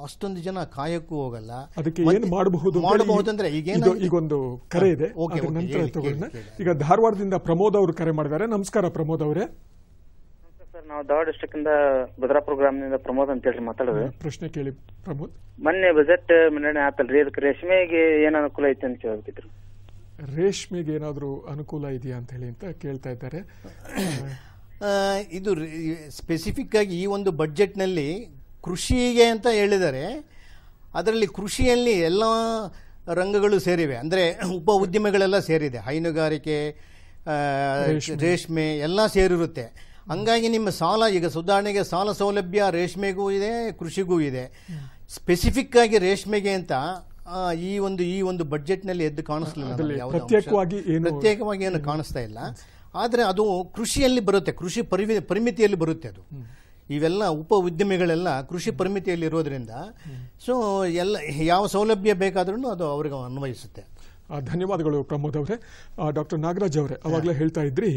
ಅಷ್ಟೊಂದು ಜನ ಕಾಯಕ್ಕೂ ಹೋಗಲ್ಲ. ಅದಕ್ಕೆ ಏನು ಮಾಡಬಹುದು ಮಾಡಬಹುದು ಅಂದ್ರೆ ಈಗ ಈಗೊಂದು ಕರೆ ಇದೆ. ನಂತರ. ಈಗ ಧಾರವಾಡದಿಂದ ಪ್ರಮೋದ್ ಅವರು ಕರೆ ಮಾಡಿದ್ದಾರೆ. ನಮಸ್ಕಾರ ಪ್ರಮೋದ್ ಅವರೇ. ಸರ್ ನಾವು ಧಾರವಾಡ ಡಿಸ್ಟ್ರಿಕ್ ಇಂದ ಭದ್ರಾಪುರ ಗ್ರಾಮದಿಂದ ಪ್ರಮೋದ್ ಅಂತ ಹೇಳಿ ಮಾತಾಡೋದು. ಪ್ರಶ್ನೆ ಕೇಳಿ ಪ್ರಮೋದ್. ಮೊನ್ನೆ ಬಜೆಟ್ ಮಂಡನೆ ಆತಲ್ರಿ? ಅದಕ್ಕೆ ರೇಷ್ಮೆಗೆ ಏನ್ ಅನುಕೂಲ ಐತೆ ಅಂತ ಕೇಳ್ತಿದ್ರು ರೇಷ್ಮೆಗೆ ಏನಾದರೂ ಅನುಕೂಲ ಇದೆಯಾ ಅಂತ ಹೇಳಿ ಅಂತ ಕೇಳ್ತಾ ಇದ್ದಾರೆ. <coughs> ಇದು ಸ್ಪೆಸಿಫಿಕ್ ಆಗಿ ಈ ಒಂದು ಬಡ್ಜೆಟ್ನಲ್ಲಿ ಕೃಷಿಗೆ ಅಂತ ಹೇಳಿದರೆ ಅದರಲ್ಲಿ ಕೃಷಿಯಲ್ಲಿ ಎಲ್ಲ ರಂಗಗಳು ಸೇರಿವೆ. ಅಂದರೆ ಉಪ ಉದ್ಯಮಗಳೆಲ್ಲ ಸೇರಿದೆ. ಹೈನುಗಾರಿಕೆ ರೇಷ್ಮೆ. ಎಲ್ಲ ಸೇರಿರುತ್ತೆ. ಹಂಗಾಗಿ ನಿಮ್ಮ ಸಾಲ ಈಗ ಸುಧಾರಣೆಗೆ ಸಾಲ ಸೌಲಭ್ಯ ರೇಷ್ಮೆಗೂ ಇದೆ ಕೃಷಿಗೂ ಇದೆ. ಸ್ಪೆಸಿಫಿಕ್ ಆಗಿ ರೇಷ್ಮೆಗೆ ಅಂತ ಈ ಒಂದು ಈ ಒಂದು ಬಡ್ಜೆಟ್ನಲ್ಲಿ ಎದ್ದು ಕಾಣಿಸ್ಲಿಲ್ಲ ಪ್ರತ್ಯೇಕವಾಗಿ ಏನು ಕಾಣಿಸ್ತಾ ಇಲ್ಲ. ಆದರೆ ಅದು ಕೃಷಿಯಲ್ಲಿ ಬರುತ್ತೆ ಕೃಷಿ ಪರಿಮಿ ಪರಿಮಿತಿಯಲ್ಲಿ ಬರುತ್ತೆ ಅದು. ಇವೆಲ್ಲ ಉಪ ಉದ್ಯಮಿಗಳೆಲ್ಲ ಕೃಷಿ ಪರಿಮಿತಿಯಲ್ಲಿ ಇರೋದ್ರಿಂದ ಸೊ ಎಲ್ಲ ಯಾವ ಸೌಲಭ್ಯ ಬೇಕಾದ್ರೂ ಅದು ಅವ್ರಿಗೆ ಅನ್ವಯಿಸುತ್ತೆ. ಧನ್ಯವಾದಗಳು ಪ್ರಮೋದ್ ಅವರೇ. ಡಾಕ್ಟರ್ ನಾಗರಾಜ್ ಅವರೇ ಅವಾಗಲೇ ಹೇಳ್ತಾ ಇದ್ರಿ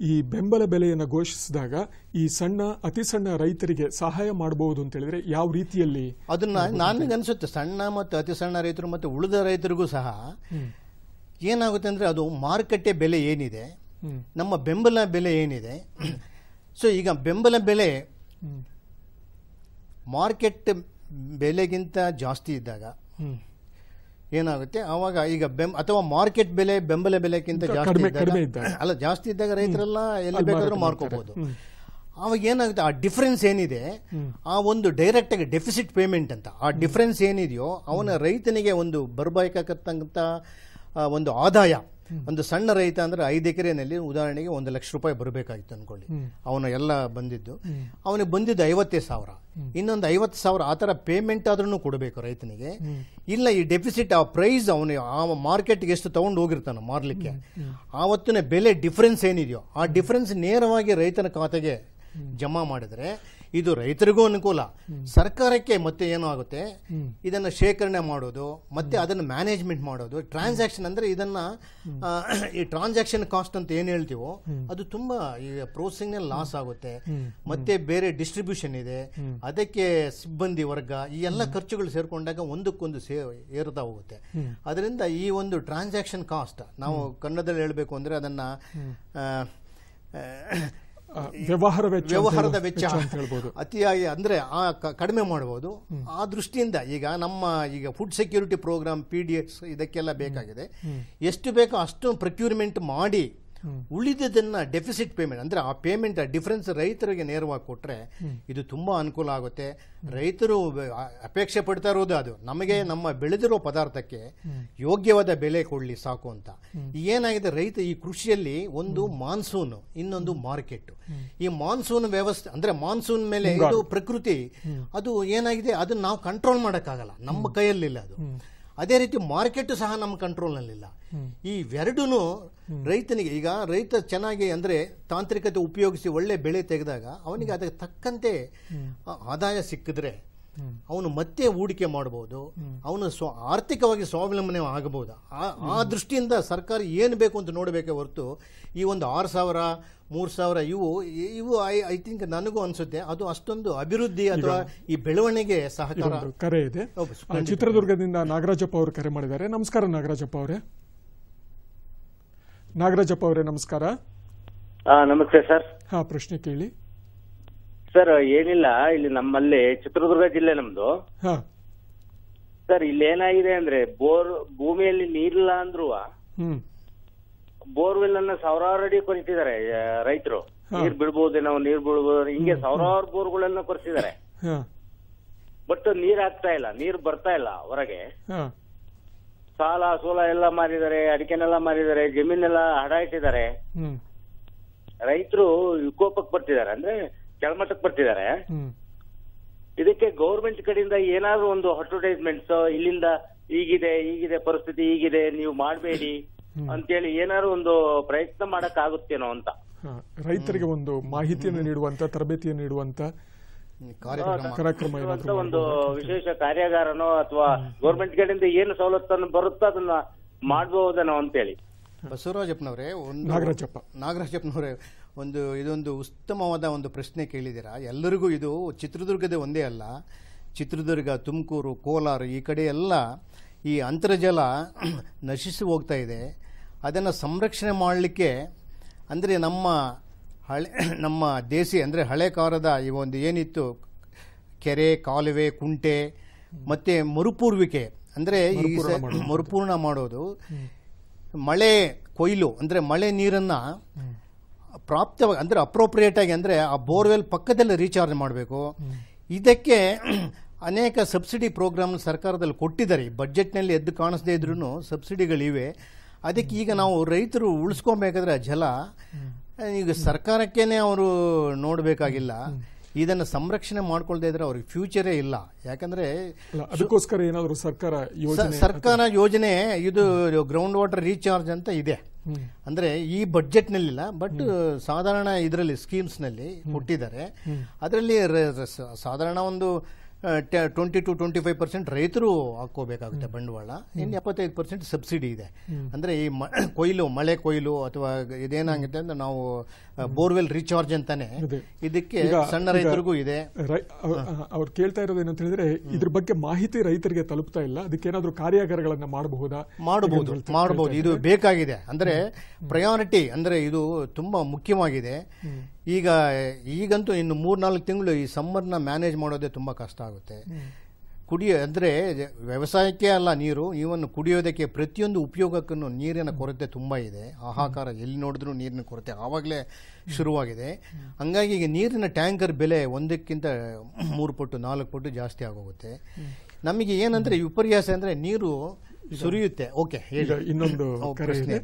ಈ ಬೆಂಬಲ ಬೆಲೆಯನ್ನು ಘೋಷಿಸಿದಾಗ ಈ ಸಣ್ಣ ಅತಿ ಸಣ್ಣ ರೈತರಿಗೆ ಸಹಾಯ ಮಾಡಬಹುದು ಅಂತ ಹೇಳಿದ್ರೆ ಯಾವ ರೀತಿಯಲ್ಲಿ ಅದನ್ನ ನನಗೆ ಅನಿಸುತ್ತೆ ಸಣ್ಣ ಮತ್ತು ಅತಿ ಸಣ್ಣ ರೈತರು ಮತ್ತು ಉಳಿದ ರೈತರಿಗೂ ಸಹ ಏನಾಗುತ್ತೆ ಅಂದ್ರೆ ಅದು ಮಾರುಕಟ್ಟೆ ಬೆಲೆ ಏನಿದೆ. ನಮ್ಮ ಬೆಂಬಲ ಬೆಲೆ ಏನಿದೆ? ಸೊ ಈಗ ಬೆಂಬಲ ಬೆಲೆ ಮಾರ್ಕೆಟ್ ಬೆಲೆಗಿಂತ ಜಾಸ್ತಿ ಇದ್ದಾಗ ಏನಾಗುತ್ತೆ? ಆವಾಗ ಈಗ ಬೆಂ ಅಥವಾ ಮಾರ್ಕೆಟ್ ಬೆಲೆ ಬೆಂಬಲ ಬೆಲೆಗಿಂತ ಜಾಸ್ತಿ ಇದ್ದಾಗ- ಅಲ್ಲ ಜಾಸ್ತಿ ಇದ್ದಾಗ ರೈತರೆಲ್ಲ ಎಲ್ಲಿ ಬೇಕಾದರೂ ಮಾರ್ಕೋಬಹುದು. ಆವಾಗ ಏನಾಗುತ್ತೆ? ಆ ಡಿಫರೆನ್ಸ್ ಏನಿದೆ? ಆ ಒಂದು ಡೈರೆಕ್ಟ್ ಆಗಿ ಡೆಫಿಸಿಟ್ ಪೇಮೆಂಟ್ ಅಂತ. ಆ ಡಿಫರೆನ್ಸ್ ಏನಿದೆಯೋ ಅವನ ರೈತನಿಗೆ ಒಂದು ಬರಬೇಕಾಗತ್ತಂತ ಒಂದು ಆದಾಯ. ಒಂದು ಸಣ್ಣ ರೈತ ಅಂದ್ರೆ ಐದು ಎಕರೆನಲ್ಲಿ ಉದಾಹರಣೆಗೆ ಒಂದು ಲಕ್ಷ ರೂಪಾಯಿ ಬರಬೇಕಾಗಿತ್ತು ಅನ್ಕೊಳ್ಳಿ. ಅವನು ಎಲ್ಲ ಬಂದಿದ್ದು. ಅವನಿಗೆ ಬಂದಿದ್ದು ಐವತ್ತೇ ಸಾವಿರ. ಇನ್ನೊಂದು ಐವತ್ತು ಸಾವಿರ ಆ ಥರ ಪೇಮೆಂಟ್ ಆದ್ರೂ ಕೊಡಬೇಕು ರೈತನಿಗೆ. ಇಲ್ಲ ಈ ಡೆಫಿಸಿಟ್ ಆ ಪ್ರೈಸ್ ಅವನು ಆ ಮಾರ್ಕೆಟ್ಗೆ ಎಷ್ಟು ತಗೊಂಡು ಹೋಗಿರ್ತಾನೆ ಮಾರ್ಲಿಕ್ಕೆ. ಆವತ್ತಿನ ಬೆಲೆ ಡಿಫರೆನ್ಸ್ ಏನಿದೆಯೋ ಆ ಡಿಫರೆನ್ಸ್ ನೇರವಾಗಿ ರೈತನ ಖಾತೆಗೆ ಜಮಾ ಮಾಡಿದ್ರೆ ಇದು ರೈತರಿಗೂ ಅನುಕೂಲ. ಸರ್ಕಾರಕ್ಕೆ ಮತ್ತೆ ಏನೂ ಆಗುತ್ತೆ? ಇದನ್ನು ಶೇಖರಣೆ ಮಾಡೋದು ಮತ್ತೆ ಅದನ್ನು ಮ್ಯಾನೇಜ್ಮೆಂಟ್ ಮಾಡೋದು. ಟ್ರಾನ್ಸಾಕ್ಷನ್ ಅಂದ್ರೆ ಇದನ್ನ ಈ ಟ್ರಾನ್ಸಾಕ್ಷನ್ ಕಾಸ್ಟ್ ಅಂತ ಏನು ಹೇಳ್ತೀವೋ ಅದು ತುಂಬಾ ಈ ಪ್ರೋಸೆಸಿಂಗ್ನಲ್ಲಿ ಲಾಸ್ ಆಗುತ್ತೆ. ಮತ್ತೆ ಬೇರೆ ಡಿಸ್ಟ್ರಿಬ್ಯೂಷನ್ ಇದೆ. ಅದಕ್ಕೆ ಸಿಬ್ಬಂದಿ ವರ್ಗ ಈ ಎಲ್ಲ ಖರ್ಚುಗಳು ಸೇರ್ಕೊಂಡಾಗ ಒಂದಕ್ಕೊಂದು ಸೇ ಏರ್ತಾ ಹೋಗುತ್ತೆ. ಅದರಿಂದ ಈ ಒಂದು ಟ್ರಾನ್ಸಾಕ್ಷನ್ ಕಾಸ್ಟ್ ನಾವು ಕನ್ನಡದಲ್ಲಿ ಹೇಳಬೇಕು ಅಂದ್ರೆ ಅದನ್ನ ವ್ಯವಹಾರ ವೆಚ್ಚ ವ್ಯವಹಾರದ ವೆಚ್ಚ ಅಂತ ಹೇಳ್ಬೋದು. ಅತಿಯಾಗಿ ಅಂದ್ರೆ ಆ ಕಡಿಮೆ ಮಾಡಬಹುದು ಆ ದೃಷ್ಟಿಯಿಂದ ಈಗ ನಮ್ಮ ಈಗ food security program P D S ಇದಕ್ಕೆಲ್ಲ ಬೇಕಾಗಿದೆ. ಎಷ್ಟು ಬೇಕೋ ಅಷ್ಟು ಪ್ರೊಕ್ಯೂರ್ಮೆಂಟ್ ಮಾಡಿ ಉಳಿದದನ್ನ ಡೆಫಿಸಿಟ್ ಪೇಮೆಂಟ್ ಅಂದ್ರೆ ಆ ಪೇಮೆಂಟ್ ಡಿಫರೆನ್ಸ್ ರೈತರಿಗೆ ನೇರವಾಗಿ ಕೊಟ್ರೆ ಇದು ತುಂಬಾ ಅನುಕೂಲ ಆಗುತ್ತೆ. ರೈತರು ಅಪೇಕ್ಷೆ ಪಡ್ತಾ ಇರೋದು ಅದು. ನಮಗೆ ನಮ್ಮ ಬೆಳೆದಿರೋ ಪದಾರ್ಥಕ್ಕೆ ಯೋಗ್ಯವಾದ ಬೆಲೆ ಕೊಡ್ಲಿ ಸಾಕು ಅಂತ. ಏನಾಗಿದೆ ರೈತ ಈ ಕೃಷಿಯಲ್ಲಿ ಒಂದು ಮಾನ್ಸೂನ್ ಇನ್ನೊಂದು ಮಾರ್ಕೆಟ್ ಈ ಮಾನ್ಸೂನ್ ವ್ಯವಸ್ಥೆ ಅಂದ್ರೆ ಮಾನ್ಸೂನ್ ಮೇಲೆ ಇದು ಪ್ರಕೃತಿ ಅದು ಏನಾಗಿದೆ ಅದನ್ನ ನಾವು ಕಂಟ್ರೋಲ್ ಮಾಡೋಕ್ಕಾಗಲ್ಲ. ನಮ್ಮ ಕೈಯಲ್ಲಿಲ್ಲ ಅದು. ಅದೇ ರೀತಿ ಮಾರ್ಕೆಟ್ ಸಹ ನಮ್ಮ ಕಂಟ್ರೋಲ್ನಲ್ಲಿಲ್ಲ ಈ ಎರಡೂ ರೈತನಿಗೆ ಈಗ ರೈತ ಚೆನ್ನಾಗಿ ಅಂದರೆ ತಾಂತ್ರಿಕತೆ ಉಪಯೋಗಿಸಿ ಒಳ್ಳೆ ಬೆಳೆ ತೆಗೆದಾಗ ಅವನಿಗೆ ಅದಕ್ಕೆ ತಕ್ಕಂತೆ ಆದಾಯ ಸಿಕ್ಕಿದ್ರೆ ಅವನು ಮತ್ತೆ ಹೂಡಿಕೆ ಮಾಡಬಹುದು. ಅವನು ಸ್ವ ಆರ್ಥಿಕವಾಗಿ ಸ್ವಾವಲಂಬನೆ ಆಗಬಹುದು? ಆ- ಆ ದೃಷ್ಟಿಯಿಂದ ಸರ್ಕಾರ ಏನು ಬೇಕು ಅಂತ ನೋಡಬೇಕೇ ಹೊರತು ಈ ಒಂದು ಆರು ಸಾವಿರ ಮೂರು ಸಾವಿರ ಇವು ಇವು ಐ ಐ ಥಿಂಕ್ ನನಗೂ ಅನಿಸುತ್ತೆ. ಅದು ಅಷ್ಟೊಂದು ಅಭಿವೃದ್ಧಿ ಅಥವಾ ಈ ಬೆಳವಣಿಗೆ ಸಹಕಾರ ಕರೆ ಇದೆ. ಚಿತ್ರದುರ್ಗದಿಂದ ನಾಗರಾಜಪ್ಪ ಅವರು ಕರೆ ಮಾಡಿದ್ದಾರೆ. ನಮಸ್ಕಾರ ನಾಗರಾಜಪ್ಪ ಅವರೇ. ನಾಗರಾಜಪ್ಪ ಅವರೇ ನಮಸ್ಕಾರ. ನಮಸ್ತೆ ಸರ್. ಹಾ ಪ್ರಶ್ನೆ ಕೇಳಿ. ಸರ್ ಏನಿಲ್ಲ ಇಲ್ಲಿ ನಮ್ಮಲ್ಲಿ ಚಿತ್ರದುರ್ಗ ಜಿಲ್ಲೆ ನಮ್ದು. ಸರ್ ಇಲ್ಲಿ ಏನಾಗಿದೆ ಅಂದ್ರೆ ಬೋರ್ ಭೂಮಿಯಲ್ಲಿ ನೀರಿಲ್ಲ ಅಂದ್ರು ಬೋರ್ವೆಲ್ ಅನ್ನ ಸಾವಿರಾರು ಅಡಿ ಕೊರಿತಿದ್ದಾರೆ ರೈತರು. ನೀರ್ ಬಿಡ್ಬೋದೇನೋ ನೀರ್ ಬಿಡ್ಬೋದು ಹಿಂಗೆ ಸಾವಿರಾರು ಬೋರ್ಗಳನ್ನ ಕೊರೆಸಿದ್ದಾರೆ. ಬಟ್ ನೀರ್ ಆಗ್ತಾ ಇಲ್ಲ ನೀರ್ ಬರ್ತಾ ಇಲ್ಲ ಹೊರಗೆ. ಸಾಲ ಸೋಲ ಎಲ್ಲ ಮಾರಿದ್ದಾರೆ ಅಡಿಕೆನೆಲ್ಲ ಮಾರಿದ್ದಾರೆ ಜಮೀನೆಲ್ಲ ಹಡ ಇಟ್ಟಿದ್ದಾರೆ. ರೈತರು ವಿಕೋಪಕ್ಕೆ ಬರ್ತಿದ್ದಾರೆ ಅಂದ್ರೆ ಕೆಳಮಟ್ಟಕ್ಕೆ ಬರ್ತಿದ್ದಾರೆ. ಇದಕ್ಕೆ ಗೌರ್ಮೆಂಟ್ ಕಡೆಯಿಂದ ಏನಾದ್ರು ಒಂದು ಅಡ್ವರ್ಟೈಸ್ಮೆಂಟ್ಸ್ ಇಲ್ಲಿಂದ ಈಗಿದೆ ಈಗಿದೆ ಪರಿಸ್ಥಿತಿ ಈಗಿದೆ ನೀವು ಮಾಡಬೇಡಿ ಅಂತೇಳಿ ಏನಾದ್ರು ಒಂದು ಪ್ರಯತ್ನ ಮಾಡಕ್ ಆಗುತ್ತೇನೋ ಅಂತ ರೈತರಿಗೆ ಒಂದು ಮಾಹಿತಿಯನ್ನು ನೀಡುವಂತ ತರಬೇತಿಯನ್ನು ನೀಡುವಂತ ಕಾರ್ಯಕ್ರಮ ಅಂತ ಒಂದು ವಿಶೇಷ ಕಾರ್ಯಾಗಾರನೋ ಅಥವಾ ಗೌರ್ಮೆಂಟ್ ಕಡೆಯಿಂದ ಏನು ಸವಲತ್ತನ್ನು ಬರುತ್ತೋ ಅದನ್ನ ಮಾಡಬಹುದೇನೋ ಅಂತೇಳಿ. ಬಸವರಾಜಪ್ಪನವರೇ ಒಂದು ನಾಗರಾಜಪ್ಪ. ನಾಗರಾಜಪ್ಪನವರೇ ಒಂದು ಇದೊಂದು ಉತ್ತಮವಾದ ಒಂದು ಪ್ರಶ್ನೆ ಕೇಳಿದ್ದೀರಾ? ಎಲ್ಲರಿಗೂ ಇದು ಚಿತ್ರದುರ್ಗದ ಒಂದೇ ಅಲ್ಲ. ಚಿತ್ರದುರ್ಗ ತುಮಕೂರು ಕೋಲಾರ ಈ ಕಡೆ ಎಲ್ಲ ಈ ಅಂತರ್ಜಲ <clears throat> ನಶಿಸಿ ಹೋಗ್ತಾ ಇದೆ. ಅದನ್ನು ಸಂರಕ್ಷಣೆ ಮಾಡಲಿಕ್ಕೆ ಅಂದರೆ ನಮ್ಮ ಹಳೆ <clears throat> ನಮ್ಮ ದೇಸಿ ಅಂದರೆ ಹಳೆ ಕಾಲದ ಈ ಒಂದು ಏನಿತ್ತು? ಕೆರೆ ಕಾಲುವೆ ಕುಂಟೆ ಮತ್ತು ಮರುಪೂರ್ವಿಕೆ ಅಂದರೆ ಈ ಮರುಪೂರ್ಣ ಮಾಡೋದು. ಮಳೆ ಕೊಯ್ಲು ಅಂದರೆ ಮಳೆ ನೀರನ್ನು ಪ್ರಾಪ್ತವಾಗಿ ಅಂದರೆ ಅಪ್ರೋಪ್ರಿಯೇಟಾಗಿ ಅಂದರೆ ಆ ಬೋರ್ವೆಲ್ ಪಕ್ಕದಲ್ಲಿ ರೀಚಾರ್ಜ್ ಮಾಡಬೇಕು. ಇದಕ್ಕೆ ಅನೇಕ ಸಬ್ಸಿಡಿ ಪ್ರೋಗ್ರಾಮ್ ಸರ್ಕಾರದಲ್ಲಿ ಕೊಟ್ಟಿದ್ದಾರೆ. ಈ ಬಜೆಟ್ನಲ್ಲಿ ಎದ್ದು ಕಾಣಿಸದೇ ಇದ್ರೂ ಸಬ್ಸಿಡಿಗಳಿವೆ ಅದಕ್ಕೆ ಈಗ ನಾವು ರೈತರು ಉಳಿಸ್ಕೊಬೇಕಾದ್ರೆ ಜಲ ಈಗ ಸರ್ಕಾರಕ್ಕೇನೆ ಅವರು ನೋಡಬೇಕಾಗಿಲ್ಲ. ಇದನ್ನು ಸಂರಕ್ಷಣೆ ಮಾಡ್ಕೊಳ್ದೇ ಇದ್ರೆ ಅವ್ರಿಗೆ ಫ್ಯೂಚರೇ ಇಲ್ಲ. ಯಾಕಂದ್ರೆ ಅದಕ್ಕೋಸ್ಕರ ಏನಾದರೂ ಸರ್ಕಾರ ಯೋಜನೆ ಸರ್ಕಾರ ಯೋಜನೆ ಇದು ಗ್ರೌಂಡ್ ವಾಟರ್ ರೀಚಾರ್ಜ್ ಅಂತ ಇದೆ. ಅಂದ್ರೆ ಈ ಬಡ್ಜೆಟ್ನಲ್ಲಿಲ್ಲ ಬಟ್ ಸಾಧಾರಣ ಇದರಲ್ಲಿ ಸ್ಕೀಮ್ಸ್ನಲ್ಲಿ ಹುಟ್ಟಿದ್ದಾರೆ. ಅದರಲ್ಲಿ ಸಾಧಾರಣ ಒಂದು twenty to twenty five percent ರೈತರು ಹಾಕೋಬೇಕಾಗುತ್ತೆ ಬಂಡವಾಳ. ಇನ್ನು ಎಪ್ಪತ್ತೈದು ಪರ್ಸೆಂಟ್ ಸಬ್ಸಿಡಿ ಇದೆ. ಅಂದ್ರೆ ಈ ಮ- ಕೊಯ್ಲು ಮಳೆ ಕೊಯ್ಲು ಅಥವಾ ಇದೇನಾಗುತ್ತೆ ಅಂದರೆ ನಾವು ಬೋರ್ವೆಲ್ ರೀಚಾರ್ಜ್ ಅಂತಾನೆ. ಇದಕ್ಕೆ ಸಣ್ಣ ರೈತರಿಗೂ ಇದೆ. ಅವ್ರು ಕೇಳ್ತಾ ಇರೋದು ಏನಂತ ಹೇಳಿದ್ರೆ ಇದ್ರ ಬಗ್ಗೆ ಮಾಹಿತಿ ರೈತರಿಗೆ ತಲುಪ್ತಾ ಇಲ್ಲ. ಅದಕ್ಕೆ ಏನಾದ್ರೂ ಕಾರ್ಯಾಗಾರಗಳನ್ನ ಮಾಡಬಹುದಾ? ಮಾಡಬಹುದು ಮಾಡಬಹುದು. ಇದು ಬೇಕಾಗಿದೆ. ಅಂದ್ರೆ ಪ್ರಯಾರಿಟಿ ಅಂದ್ರೆ ಇದು ತುಂಬಾ ಮುಖ್ಯವಾಗಿದೆ. ಈಗ ಈಗಂತೂ ಇನ್ನು ಮೂರ್ನಾಲ್ಕು ತಿಂಗಳು ಈ ಸಮ್ಮರ್ನ ಮ್ಯಾನೇಜ್ ಮಾಡೋದೇ ತುಂಬಾ ಕಷ್ಟ ಆಗುತ್ತೆ. ಕುಡಿಯೋ ಅಂದರೆ ವ್ಯವಸಾಯಕ್ಕೆ ಅಲ್ಲ ನೀರು ಇವನ್ನು ಕುಡಿಯೋದಕ್ಕೆ ಪ್ರತಿಯೊಂದು ಉಪಯೋಗಕ್ಕೂ ನೀರಿನ ಕೊರತೆ ತುಂಬ ಇದೆ. ಆಹಾಕಾರ ಎಲ್ಲಿ ನೋಡಿದ್ರು ನೀರಿನ ಕೊರತೆ ಆವಾಗಲೇ ಶುರುವಾಗಿದೆ. ಹಂಗಾಗಿ ಈಗ ನೀರಿನ ಟ್ಯಾಂಕರ್ ಬೆಲೆ ಒಂದಕ್ಕಿಂತ ಮೂರು ಪಟ್ಟು ನಾಲ್ಕು ಪಟ್ಟು ಜಾಸ್ತಿ ಆಗೋಗುತ್ತೆ. ನಮಗೆ ಏನಂದ್ರೆ ವಿಪರ್ಯಾಸ ಅಂದರೆ ನೀರು ಸುರಿಯುತ್ತೆ. ಓಕೆ ಈಗ ಇನ್ನೊಂದು ಪ್ರಶ್ನೆ.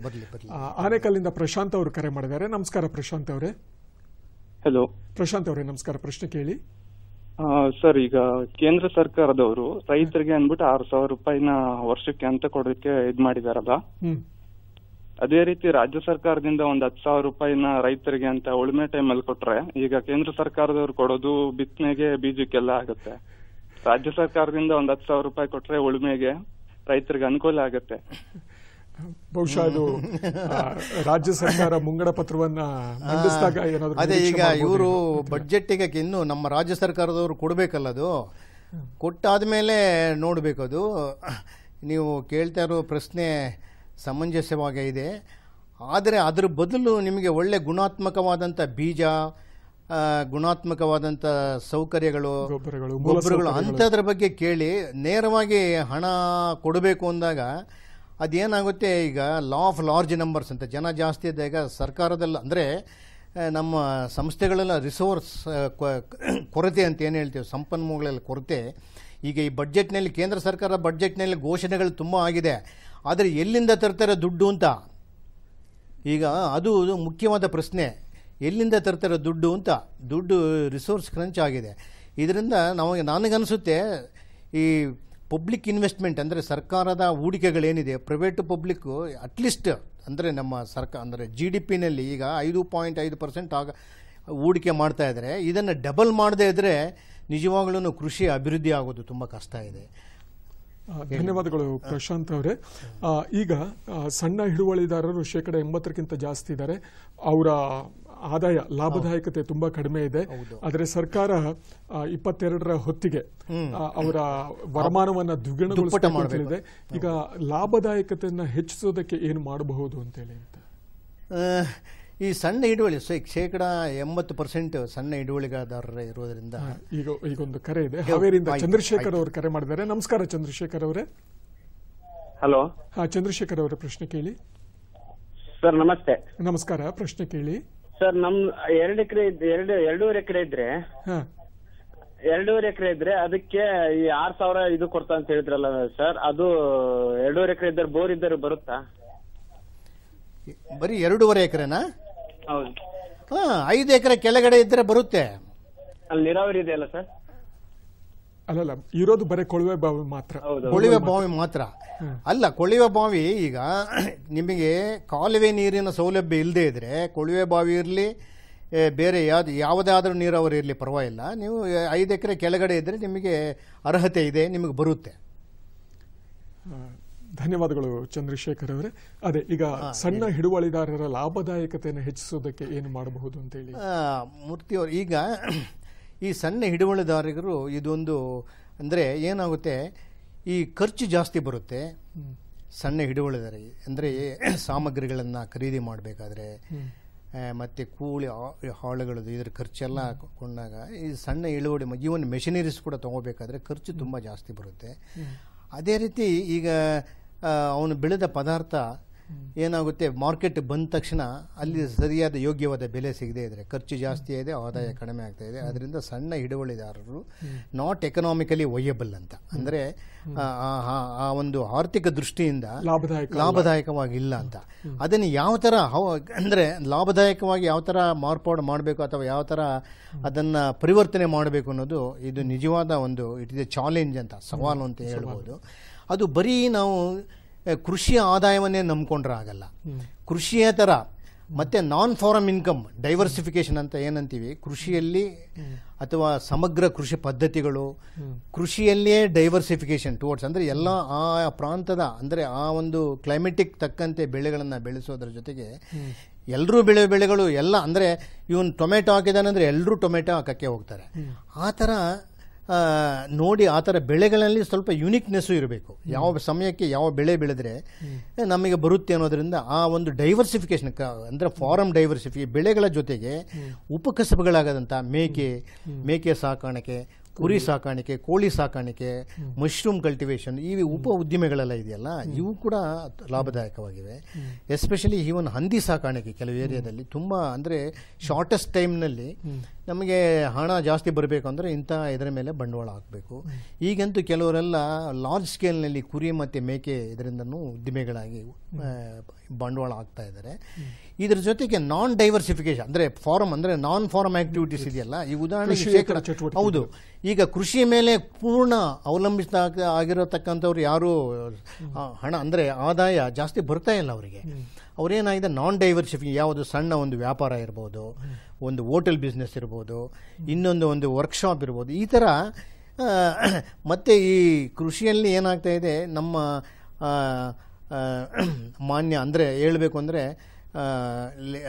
ಆನೇಕಲ್ಲಿಂದ ಪ್ರಶಾಂತ್ ಅವರು ಕರೆ ಮಾಡಿದ್ದಾರೆ. ನಮಸ್ಕಾರ ಪ್ರಶಾಂತ್ ಅವರೇ. ಹಲೋ ಪ್ರಶಾಂತ್ ಅವರೇ ನಮಸ್ಕಾರ. ಪ್ರಶ್ನೆ ಕೇಳಿ. ಸರ್ ಈಗ ಕೇಂದ್ರ ಸರ್ಕಾರದವರು ರೈತರಿಗೆ ಅಂದ್ಬಿಟ್ಟು ಆರು ಸಾವಿರ ರೂಪಾಯಿನ ವರ್ಷಕ್ಕೆ ಅಂತ ಕೊಡೋಕೆ ಇದ್ ಮಾಡಿದಾರಲ್ಲ? ಅದೇ ರೀತಿ ರಾಜ್ಯ ಸರ್ಕಾರದಿಂದ ಒಂದ್ ಹತ್ತು ಸಾವಿರ ರೂಪಾಯಿನ ರೈತರಿಗೆ ಅಂತ ಉಳುಮೆ ಟೈಮ್ ಅಲ್ಲಿ ಕೊಟ್ರೆ ಈಗ ಕೇಂದ್ರ ಸರ್ಕಾರದವ್ರು ಕೊಡೋದು ಬಿತ್ತನೆಗೆ ಬೀಜಕ್ಕೆಲ್ಲ ಆಗುತ್ತೆ. ರಾಜ್ಯ ಸರ್ಕಾರದಿಂದ ಒಂದ್ ಹತ್ತು ಸಾವಿರ ರೂಪಾಯಿ ಕೊಟ್ರೆ ಉಳುಮೆಗೆ ರೈತರಿಗೆ ಅನುಕೂಲ ಆಗುತ್ತೆ. ಬಹುಶಃ ಅದು ರಾಜ್ಯ ಸರ್ಕಾರ ಮುಂಗಡ ಪತ್ರವನ್ನ ಮಂಡಿಸಿದಾಗ ಏನಾದರೂ ಅದೇ ಈಗ. ಇವರು ಬಡ್ಜೆಟ್ಟಿಗೆ ಇನ್ನು ನಮ್ಮ ರಾಜ್ಯ ಸರ್ಕಾರದವರು ಕೊಡಬೇಕಲ್ಲ ಅದು ಕೊಟ್ಟಾದ್ಮೇಲೆ ನೋಡಬೇಕು ಅದು ನೀವು ಕೇಳ್ತಾ ಇರೋ ಪ್ರಶ್ನೆ ಸಮಂಜಸವಾಗಿ ಇದೆ ಆದರೆ ಅದ್ರ ಬದಲು ನಿಮಗೆ ಒಳ್ಳೆ ಗುಣಾತ್ಮಕವಾದಂಥ ಬೀಜ ಗುಣಾತ್ಮಕವಾದಂಥ ಸೌಕರ್ಯಗಳು ಗೊಬ್ಬರಗಳು. ಅಂಥದ್ರ ಬಗ್ಗೆ ಕೇಳಿ ನೇರವಾಗಿ ಹಣ ಕೊಡಬೇಕು ಅಂದಾಗ ಅದೇನಾಗುತ್ತೆ ಈಗ ಲಾ ಆಫ್ ಲಾರ್ಜ್ ನಂಬರ್ಸ್ ಅಂತ, ಜನ ಜಾಸ್ತಿ ಇದ್ದಾಗ ಸರ್ಕಾರದಲ್ಲಿ, ಅಂದರೆ ನಮ್ಮ ಸಂಸ್ಥೆಗಳೆಲ್ಲ ರಿಸೋರ್ಸ್ ಕೊರತೆ ಅಂತ ಏನು ಹೇಳ್ತೀವಿ ಸಂಪನ್ಮೂಲಗಳಲ್ಲಿ ಕೊರತೆ. ಈಗ ಈ ಬಡ್ಜೆಟ್ನಲ್ಲಿ ಕೇಂದ್ರ ಸರ್ಕಾರ ಬಡ್ಜೆಟ್ನಲ್ಲಿ ಘೋಷಣೆಗಳು ತುಂಬ ಆಗಿದೆ. ಆದರೆ ಎಲ್ಲಿಂದ ತರ್ತಾರೆ ದುಡ್ಡು ಅಂತ? ಈಗ ಅದು ಮುಖ್ಯವಾದ ಪ್ರಶ್ನೆ. ಎಲ್ಲಿಂದ ತರ್ತಾರೆ ದುಡ್ಡು ಅಂತ? ದುಡ್ಡು ರಿಸೋರ್ಸ್ ಕ್ರಂಚ್ ಆಗಿದೆ. ಇದರಿಂದ ನಮಗೆ, ನನಗನ್ಸುತ್ತೆ, ಈ ಪಬ್ಲಿಕ್ ಇನ್ವೆಸ್ಟ್ಮೆಂಟ್ ಅಂದರೆ ಸರ್ಕಾರದ ಹೂಡಿಕೆಗಳೇನಿದೆ ಪ್ರೈವೇಟ್ ಪಬ್ಲಿಕ್ಕು ಅಟ್ಲೀಸ್ಟ್ ಅಂದರೆ ನಮ್ಮ ಸರ್ಕಾರ ಅಂದರೆ ಜಿ ಡಿ ಪಿನಲ್ಲಿ ಈಗ ಐದು ಪಾಯಿಂಟ್ ಐದು ಪರ್ಸೆಂಟ್ ಆಗ ಹೂಡಿಕೆ ಮಾಡ್ತಾ ಇದ್ದಾರೆ. ಇದನ್ನು ಡಬಲ್ ಮಾಡದೇ ಇದ್ದರೆ ನಿಜವಾಗ್ಲೂ ಕೃಷಿ ಅಭಿವೃದ್ಧಿ ಆಗೋದು ತುಂಬ ಕಷ್ಟ ಇದೆ. ಧನ್ಯವಾದಗಳು ಪ್ರಶಾಂತ್ ಅವರೇ. ಈಗ ಸಣ್ಣ ಹಿಡುವಳಿದಾರರು ಶೇಕಡ ಎಂಬತ್ತಕ್ಕಿಂತ ಜಾಸ್ತಿ ಇದ್ದಾರೆ. ಅವರ ಆದಾಯ ಲಾಭದಾಯಕತೆ ತುಂಬಾ ಕಡಿಮೆ ಇದೆ. ಆದರೆ ಸರ್ಕಾರ ಇಪ್ಪತ್ತೆರಡರ ಹೊತ್ತಿಗೆ ಅವರ ವರಮಾನವನ್ನ ದ್ವಿಗುಣಗೊಳಿಸಿದೆ ಈಗ ಲಾಭದಾಯಕತೆಯನ್ನು ಹೆಚ್ಚಿಸೋದಕ್ಕೆ ಏನು ಮಾಡಬಹುದು ಅಂತೇಳಿ ಅಂತ? ಆ, ಈ ಸಣ್ಣ ಹಿಡುವಳಿ ಶೇಕಡ ಎಂಬತ್ತು ಪರ್ಸೆಂಟ್ ಸಣ್ಣ ಹಿಡುವಳಿಗಾರರ ಇರೋದ್ರಿಂದ ಈಗ ಈಗ ಒಂದು ಕರೆ ಇದೆ. ಹಾವೇರಿಯಿಂದ ಚಂದ್ರಶೇಖರ್ ಅವರು ಕರೆ ಮಾಡಿದ್ದಾರೆ. ನಮಸ್ಕಾರ ಚಂದ್ರಶೇಖರ್ ಅವರೇ. ಹಲೋ. ಹಾ ಚಂದ್ರಶೇಖರ್ ಅವರ ಪ್ರಶ್ನೆ ಕೇಳಿ. ಸರ್ ನಮಸ್ತೆ. ನಮಸ್ಕಾರ ಪ್ರಶ್ನೆ ಕೇಳಿ. ಸರ್ ನಮ್ ಎರಡು ಎಕರೆ ಎರಡು ಎರಡೂವರೆ ಎಕರೆ ಇದ್ರೆ ಹಾ. ಎರಡೂವರೆ ಎಕರೆ ಇದ್ರೆ ಅದಕ್ಕೆ ಈ ಆರ್ ಸಾವಿರ ಇದು ಕೊಡ್ತಾ ಅಂತ ಹೇಳಿದ್ರಲ್ಲ ಸರ್ ಅದು ಎರಡೂವರೆ ಎಕರೆ ಇದ್ದರೆ ಬೋರ್ ಇದ್ದರೆ ಬರುತ್ತಾ? ಬರೀ ಎರಡೂವರೆ ಎಕರೆನಾ? ಹೌದು. ಹಾ ಐದು ಎಕರೆ ಕೆಳಗಡೆ ಇದ್ರೆ ಬರುತ್ತೆ. ಅಲ್ಲಿ ನೀರಾವರಿ ಇದೆಯಲ್ಲ ಸರ್? ಅಲ್ಲಲ್ಲ ಇರೋದು ಬರೀ ಕೊಳವೆ ಬಾವಿ ಮಾತ್ರ. ಕೊಳವೆ ಬಾವಿ ಮಾತ್ರ. ಅಲ್ಲ ಕೊಳವೆ ಬಾವಿ ಈಗ <clears throat> ನಿಮಗೆ ಕಾಲುವೆ ನೀರಿನ ಸೌಲಭ್ಯ ಇಲ್ಲದೆ ಇದ್ರೆ ಕೊಳವೆ ಬಾವಿ ಇರಲಿ ಬೇರೆ ಯಾವ್ದು ಯಾವುದೇ ಆದರೂ ನೀರಾವರಿ ಇರಲಿ ಪರವಾಗಿಲ್ಲ. ನೀವು ಐದು ಎಕರೆ ಕೆಳಗಡೆ ಇದ್ರೆ ನಿಮಗೆ ಅರ್ಹತೆ ಇದೆ ನಿಮಗೆ ಬರುತ್ತೆ. ಧನ್ಯವಾದಗಳು ಚಂದ್ರಶೇಖರ್ ಅವರೇ. ಅದೇ ಈಗ ಸಣ್ಣ ಹಿಡುವಳಿದಾರರ ಲಾಭದಾಯಕತೆಯನ್ನು ಹೆಚ್ಚಿಸೋದಕ್ಕೆ ಏನು ಮಾಡಬಹುದು ಅಂತ ಹೇಳಿ. ಆ, ಮೂರ್ತಿಯವರು ಈಗ ಈ ಸಣ್ಣ ಹಿಡುವಳಿದಾರರು ಇದೊಂದು ಅಂದರೆ ಏನಾಗುತ್ತೆ ಈ ಖರ್ಚು ಜಾಸ್ತಿ ಬರುತ್ತೆ. ಸಣ್ಣ ಹಿಡುವಳಿದಾರರಿಗೆ ಅಂದರೆ <clears throat> ಸಾಮಗ್ರಿಗಳನ್ನು ಖರೀದಿ ಮಾಡಬೇಕಾದ್ರೆ ಮತ್ತು ಕೂಲಿ ಹಾಳುಗಳು ಹಾಳುಗಳದ್ದು ಇದ್ರ ಖರ್ಚೆಲ್ಲ ಕೊಂಡಾಗ ಈ ಸಣ್ಣ ಇಳುವಳಿ ಈವನ್ ಮೆಷಿನರೀಸ್ ಕೂಡ ತೊಗೋಬೇಕಾದ್ರೆ ಖರ್ಚು ತುಂಬ ಜಾಸ್ತಿ ಬರುತ್ತೆ. ಅದೇ ರೀತಿ ಈಗ ಅವನು ಬೆಳೆದ ಪದಾರ್ಥ ಏನಾಗುತ್ತೆ? ಮಾರ್ಕೆಟ್ ಬಂದ ತಕ್ಷಣ ಅಲ್ಲಿ ಸರಿಯಾದ ಯೋಗ್ಯವಾದ ಬೆಲೆ ಸಿಗದೇ ಇದ್ರೆ ಖರ್ಚು ಜಾಸ್ತಿ ಇದೆ ಆದಾಯ ಕಡಿಮೆ ಆಗ್ತಾ ಇದೆ. ಅದರಿಂದ ಸಣ್ಣ ಹಿಡುವಳಿದಾರರು ನಾಟ್ ಎಕನಾಮಿಕಲಿ ವಯಬಲ್ ಅಂತ. ಅಂದರೆ ಆ- ಒಂದು ಆರ್ಥಿಕ ದೃಷ್ಟಿಯಿಂದ. ಲಾಭದಾಯಕವಾಗಿಲ್ಲ ಅಂತ. ಅದನ್ನು ಯಾವ ಥರ ಅಂದರೆ ಲಾಭದಾಯಕವಾಗಿ ಯಾವ ಥರ ಮಾರ್ಪಾಡು ಮಾಡಬೇಕು ಅಥವಾ ಯಾವ ಥರ ಅದನ್ನು ಪರಿವರ್ತನೆ ಮಾಡಬೇಕು ಅನ್ನೋದು ಇದು ನಿಜವಾದ ಒಂದು ಇಟ್ ಇಸ್ ಎ ಚಾಲೆಂಜ್ ಅಂತ ಸವಾಲು ಅಂತ ಹೇಳ್ಬೋದು. ಅದು ಬರೀ ನಾವು ಕೃಷಿಯ ಆದಾಯವನ್ನೇ ನಂಬ್ಕೊಂಡ್ರೆ ಆಗಲ್ಲ. ಕೃಷಿಯೇತರ ಮತ್ತೆ ನಾನ್ ಫಾರಮ್ ಇನ್ಕಮ್ ಡೈವರ್ಸಿಫಿಕೇಶನ್ ಅಂತ ಏನಂತೀವಿ ಕೃಷಿಯಲ್ಲಿ ಅಥವಾ ಸಮಗ್ರ ಕೃಷಿ ಪದ್ಧತಿಗಳು ಕೃಷಿಯಲ್ಲಿಯೇ ಡೈವರ್ಸಿಫಿಕೇಶನ್ ಟುವರ್ಡ್ಸ್ ಅಂದರೆ ಎಲ್ಲ ಆ ಪ್ರಾಂತದ ಅಂದರೆ ಆ ಒಂದು ಕ್ಲೈಮೆಟಿಕ್ ತಕ್ಕಂತೆ ಬೆಳೆಗಳನ್ನು ಬೆಳೆಸೋದ್ರ ಜೊತೆಗೆ ಎಲ್ಲರೂ ಬೆಳೆ ಬೆಳೆಗಳು ಎಲ್ಲ ಅಂದರೆ ಇವನು ಟೊಮೆಟೊ ಹಾಕಿದಾನೆ ಅಂದರೆ ಎಲ್ಲರೂ ಟೊಮೆಟೊ ಹಾಕಕ್ಕೆ ಹೋಗ್ತಾರೆ. ಆ ಥರ ನೋಡಿ ಆ ಥರ ಬೆಳೆಗಳಲ್ಲಿ ಸ್ವಲ್ಪ ಯುನಿಕ್ನೆಸ್ಸು ಇರಬೇಕು. ಯಾವ ಸಮಯಕ್ಕೆ ಯಾವ ಬೆಳೆ ಬೆಳೆದ್ರೆ ನಮಗೆ ಬರುತ್ತೆ ಅನ್ನೋದರಿಂದ ಆ ಒಂದು ಡೈವರ್ಸಿಫಿಕೇಶನ್ ಅಂದರೆ ಫಾರಮ್ ಡೈವರ್ಸಿಫಿ ಬೆಳೆಗಳ ಜೊತೆಗೆ ಉಪಕಸಬುಗಳಾಗದಂಥ ಮೇಕೆ ಮೇಕೆ ಸಾಕಾಣಿಕೆ ಕುರಿ ಸಾಕಾಣಿಕೆ ಕೋಳಿ ಸಾಕಾಣಿಕೆ ಮಶ್ರೂಮ್ ಕಲ್ಟಿವೇಶನ್ ಈ ಉಪ ಉದ್ದಿಮೆಗಳೆಲ್ಲ ಇದೆಯಲ್ಲ ಇವು ಕೂಡ ಲಾಭದಾಯಕವಾಗಿವೆ. ಎಸ್ಪೆಷಲಿ ಈವನ್ ಹಂದಿ ಸಾಕಾಣಿಕೆ ಕೆಲವು ಏರಿಯಾದಲ್ಲಿ ತುಂಬ ಅಂದರೆ ಶಾರ್ಟೆಸ್ಟ್ ಟೈಮ್ನಲ್ಲಿ ನಮಗೆ ಹಣ ಜಾಸ್ತಿ ಬರಬೇಕು ಅಂದರೆ ಇಂಥ ಇದರ ಮೇಲೆ ಬಂಡವಾಳ ಹಾಕಬೇಕು. ಈಗಂತೂ ಕೆಲವರೆಲ್ಲ ಲಾರ್ಜ್ ಸ್ಕೇಲ್ನಲ್ಲಿ ಕುರಿ ಮತ್ತು ಮೇಕೆ ಇದರಿಂದನೂ ಉದ್ದಿಮೆಗಳಾಗಿ ಬಂಡವಾಳ ಹಾಕ್ತಾ ಇದ್ದಾರೆ. ಇದ್ರ ಜೊತೆಗೆ ನಾನ್ ಡೈವರ್ಸಿಫಿಕೇಶನ್ ಅಂದರೆ ಫಾರಮ್ ಅಂದರೆ ನಾನ್ ಫಾರಮ್ ಆಕ್ಟಿವಿಟೀಸ್ ಇದೆಯಲ್ಲ ಈ ಉದಾಹರಣೆ ಕೃಷಿಯೇತರ ಶೇಕಡ ಹೌದು. ಈಗ ಕೃಷಿ ಮೇಲೆ ಪೂರ್ಣ ಅವಲಂಬಿತ ಆಗ- ಆಗಿರತಕ್ಕಂಥವ್ರು ಯಾರು ಹಣ ಅಂದರೆ ಆದಾಯ ಜಾಸ್ತಿ ಬರ್ತಾ ಇಲ್ಲ ಅವರಿಗೆ. ಅವ್ರೇನಾಗಿದೆ? ನಾನ್ ಡೈವರ್ಸಿಫಿ ಯಾವುದು ಸಣ್ಣ ಒಂದು ವ್ಯಾಪಾರ ಇರ್ಬೋದು ಒಂದು ಹೋಟೆಲ್ ಬಿಸ್ನೆಸ್ ಇರ್ಬೋದು ಇನ್ನೊಂದು ಒಂದು ವರ್ಕ್ಶಾಪ್ ಇರ್ಬೋದು ಈ ಥರ ಮತ್ತು ಈ ಕೃಷಿಯಲ್ಲಿ ಏನಾಗ್ತಾ ಇದೆ? ನಮ್ಮ ಮಾನ್ಯ ಅಂದರೆ ಹೇಳಬೇಕು ಅಂದರೆ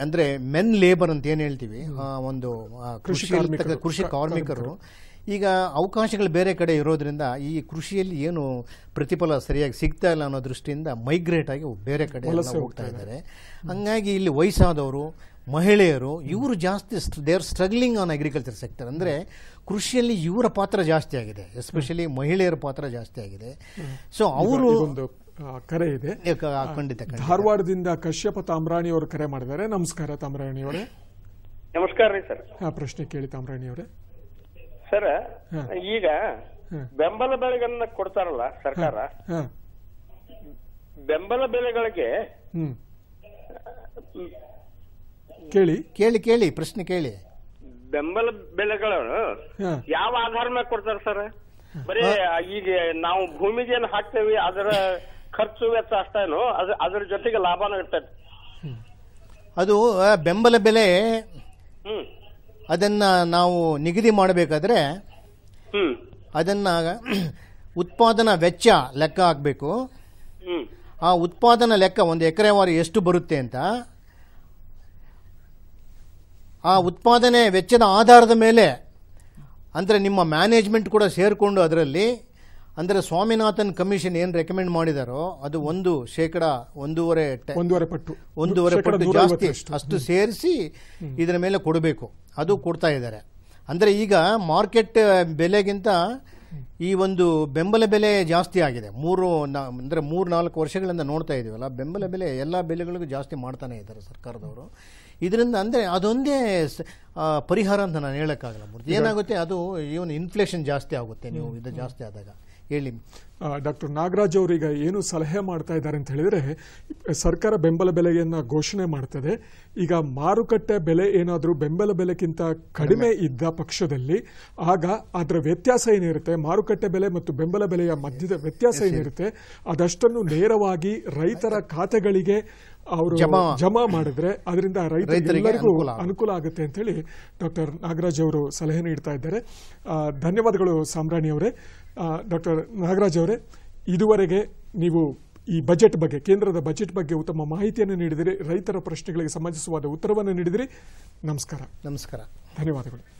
ಅಂದರೆ ಮೆನ್ ಲೇಬರ್ ಅಂತ ಏನು ಹೇಳ್ತೀವಿ? ಒಂದು ಕೃಷಿ ಕೃಷಿ ಕಾರ್ಮಿಕರು. ಈಗ ಅವಕಾಶಗಳು ಬೇರೆ ಕಡೆ ಇರೋದ್ರಿಂದ ಈ ಕೃಷಿಯಲ್ಲಿ ಏನು ಪ್ರತಿಫಲ ಸರಿಯಾಗಿ ಸಿಗ್ತಾ ಇಲ್ಲ ಅನ್ನೋ ದೃಷ್ಟಿಯಿಂದ ಮೈಗ್ರೇಟ್ ಆಗಿ ಬೇರೆ ಕಡೆ ಹೋಗ್ತಾ ಇದ್ದಾರೆ. ಹಂಗಾಗಿ ಇಲ್ಲಿ ವಯಸ್ಸಾದವರು ಮಹಿಳೆಯರು ಇವರು ಜಾಸ್ತಿ they are struggling on agriculture sector ಅಂದರೆ ಕೃಷಿಯಲ್ಲಿ ಇವರ ಪಾತ್ರ ಜಾಸ್ತಿ ಆಗಿದೆ. ಎಸ್ಪೆಷಲಿ ಮಹಿಳೆಯರ ಪಾತ್ರ ಜಾಸ್ತಿ ಆಗಿದೆ. ಸೊ ಅವರು ಒಂದು ಕರೆ ಇದೆ. ಖಂಡಿತ ಖಂಡಿತ. ಧಾರವಾಡದಿಂದ ಕಶ್ಯಪ ತಾಮ್ರಾಣಿ ಅವರು ಕರೆ ಮಾಡಿದ್ದಾರೆ. ನಮಸ್ಕಾರ ತಾಮ್ರಾಣಿ ಅವರೇ. ನಮಸ್ಕಾರ ರೀ ಸರ್. ಆ ಪ್ರಶ್ನೆ ಕೇಳಿ ತಾಮ್ರಾಣಿ ಅವರೇ. ಸರ್ ಈಗ ಬೆಂಬಲ ಬೆಲೆಗಳನ್ನ ಕೊಡ್ತಾರಲ್ಲ ಸರ್ಕಾರ ಬೆಂಬಲ ಬೆಲೆಗಳಿಗೆ ಕೇಳಿ. ಕೇಳಿ ಕೇಳಿ ಪ್ರಶ್ನೆ ಕೇಳಿ. ಬೆಂಬಲ ಬೆಲೆಗಳು ಯಾವ ಆಧಾರ ಮೇಲೆ ಕೊಡ್ತಾರ ಸರ್? ಬರೀ ಈಗ ನಾವು ಭೂಮಿಗೆ ಏನು ಹಾಕ್ತೇವಿ ಅದರ ಖರ್ಚು ವೆಚ್ಚ ಅಷ್ಟೇನು ಅದ್ರ ಅದ್ರ ಜೊತೆಗೆ ಲಾಭನೂ ಇರ್ತದೆ. ಅದು ಬೆಂಬಲ ಬೆಲೆ ಹ್ಮ್. ಅದನ್ನು ನಾವು ನಿಗದಿ ಮಾಡಬೇಕಾದ್ರೆ ಅದನ್ನ ಉತ್ಪಾದನಾ ವೆಚ್ಚ ಲೆಕ್ಕ ಹಾಕಬೇಕು. ಆ ಉತ್ಪಾದನಾ ಲೆಕ್ಕ ಒಂದು ಎಕರೆವಾರು ಎಷ್ಟು ಬರುತ್ತೆ ಅಂತ. ಆ ಉತ್ಪಾದನೆ ವೆಚ್ಚದ ಆಧಾರದ ಮೇಲೆ ಅಂದರೆ ನಿಮ್ಮ ಮ್ಯಾನೇಜ್ಮೆಂಟ್ ಕೂಡ ಸೇರಿಕೊಂಡು ಅದರಲ್ಲಿ ಅಂದರೆ ಸ್ವಾಮಿನಾಥನ್ ಕಮಿಷನ್ ಏನು ರೆಕಮೆಂಡ್ ಮಾಡಿದಾರೋ ಅದು ಒಂದು ಶೇಕಡ ಒಂದೂವರೆ ಒಂದೂವರೆ ಪಟ್ಟು. ಒಂದೂವರೆ ಪಟ್ಟು ಜಾಸ್ತಿ ಅಷ್ಟು. ಸೇರಿಸಿ ಇದರ ಮೇಲೆ ಕೊಡಬೇಕು. ಅದು ಕೊಡ್ತಾ ಇದ್ದಾರೆ. ಅಂದರೆ ಈಗ ಮಾರ್ಕೆಟ್ ಬೆಲೆಗಿಂತ ಈ ಒಂದು ಬೆಂಬಲ ಬೆಲೆ ಜಾಸ್ತಿ ಆಗಿದೆ. ಮೂರು ಅಂದರೆ ಅಂದ್ರೆ ಮೂರು ನಾಲ್ಕು ವರ್ಷಗಳಿಂದ ನೋಡ್ತಾ ಇದೀವಲ್ಲ ಬೆಂಬಲ ಬೆಲೆ ಎಲ್ಲ ಬೆಲೆಗಳಿಗೂ ಜಾಸ್ತಿ ಮಾಡ್ತಾನೆ ಇದ್ದಾರೆ ಸರ್ಕಾರದವರು. ಇದರಿಂದ ಅಂದರೆ ಅದೊಂದೇ ಪರಿಹಾರ ಅಂತ ನಾನು ಹೇಳೋಕ್ಕಾಗಲ್ಲ ಮೂರ್ತಿ. ಏನಾಗುತ್ತೆ ಅದು ಈವನ್ ಇನ್ಫ್ಲೇಷನ್ ಜಾಸ್ತಿ ಆಗುತ್ತೆ ನೀವು ಇದು ಜಾಸ್ತಿ ಆದಾಗ. ಹೇಳಿ. ಡಾಕ್ಟರ್ ನಾಗರಾಜ್ ಅವರು ಈಗ ಏನು ಸಲಹೆ ಮಾಡ್ತಾ ಇದ್ದಾರೆ ಅಂತ ಹೇಳಿದ್ರೆ ಸರ್ಕಾರ ಬೆಂಬಲ ಬೆಲೆಯನ್ನ ಘೋಷಣೆ ಮಾಡ್ತದೆ. ಈಗ ಮಾರುಕಟ್ಟೆ ಬೆಲೆ ಏನಾದರೂ ಬೆಂಬಲ ಬೆಲೆಗಿಂತ ಕಡಿಮೆ ಇದ್ದ ಪಕ್ಷದಲ್ಲಿ ಆಗ ಅದರ ವ್ಯತ್ಯಾಸ ಏನಿರುತ್ತೆ? ಮಾರುಕಟ್ಟೆ ಬೆಲೆ ಮತ್ತು ಬೆಂಬಲ ಬೆಲೆಯ ಮಧ್ಯದ ವ್ಯತ್ಯಾಸ ಏನಿರುತ್ತೆ? ಅದಷ್ಟನ್ನು ನೇರವಾಗಿ ರೈತರ ಖಾತೆಗಳಿಗೆ ಅವರು ಜಮಾ- ಮಾಡಿದ್ರೆ ಅದರಿಂದ ರೈತರಿಗೆ ರೈತರಿಗೆಲ್ಲರಿಗೂ ಅನುಕೂಲ ಆಗುತ್ತೆ. ಅಂತ ಹೇಳಿ ಡಾಕ್ಟರ್ ನಾಗರಾಜ್ ಅವರು ಸಲಹೆ ನೀಡ್ತಾ ಇದ್ದಾರೆ. ಧನ್ಯವಾದಗಳು ಸಾಮ್ರಾಣಿ ಅವರೇ. ಡಾಕ್ಟರ್ ನಾಗರಾಜ್ ಅವರೇ ಇದುವರೆಗೆ ನೀವು ಈ ಬಜೆಟ್ ಬಗ್ಗೆ ಕೇಂದ್ರದ ಬಜೆಟ್ ಬಗ್ಗೆ ಉತ್ತಮ ಮಾಹಿತಿಯನ್ನು ನೀಡಿದಿರಿ. ರೈತರ ಪ್ರಶ್ನೆಗಳಿಗೆ ಸಮಂಜಸವಾದ ಉತ್ತರವನ್ನು ನೀಡಿದಿರಿ. ನಮಸ್ಕಾರ. ನಮಸ್ಕಾರ. ಧನ್ಯವಾದಗಳು.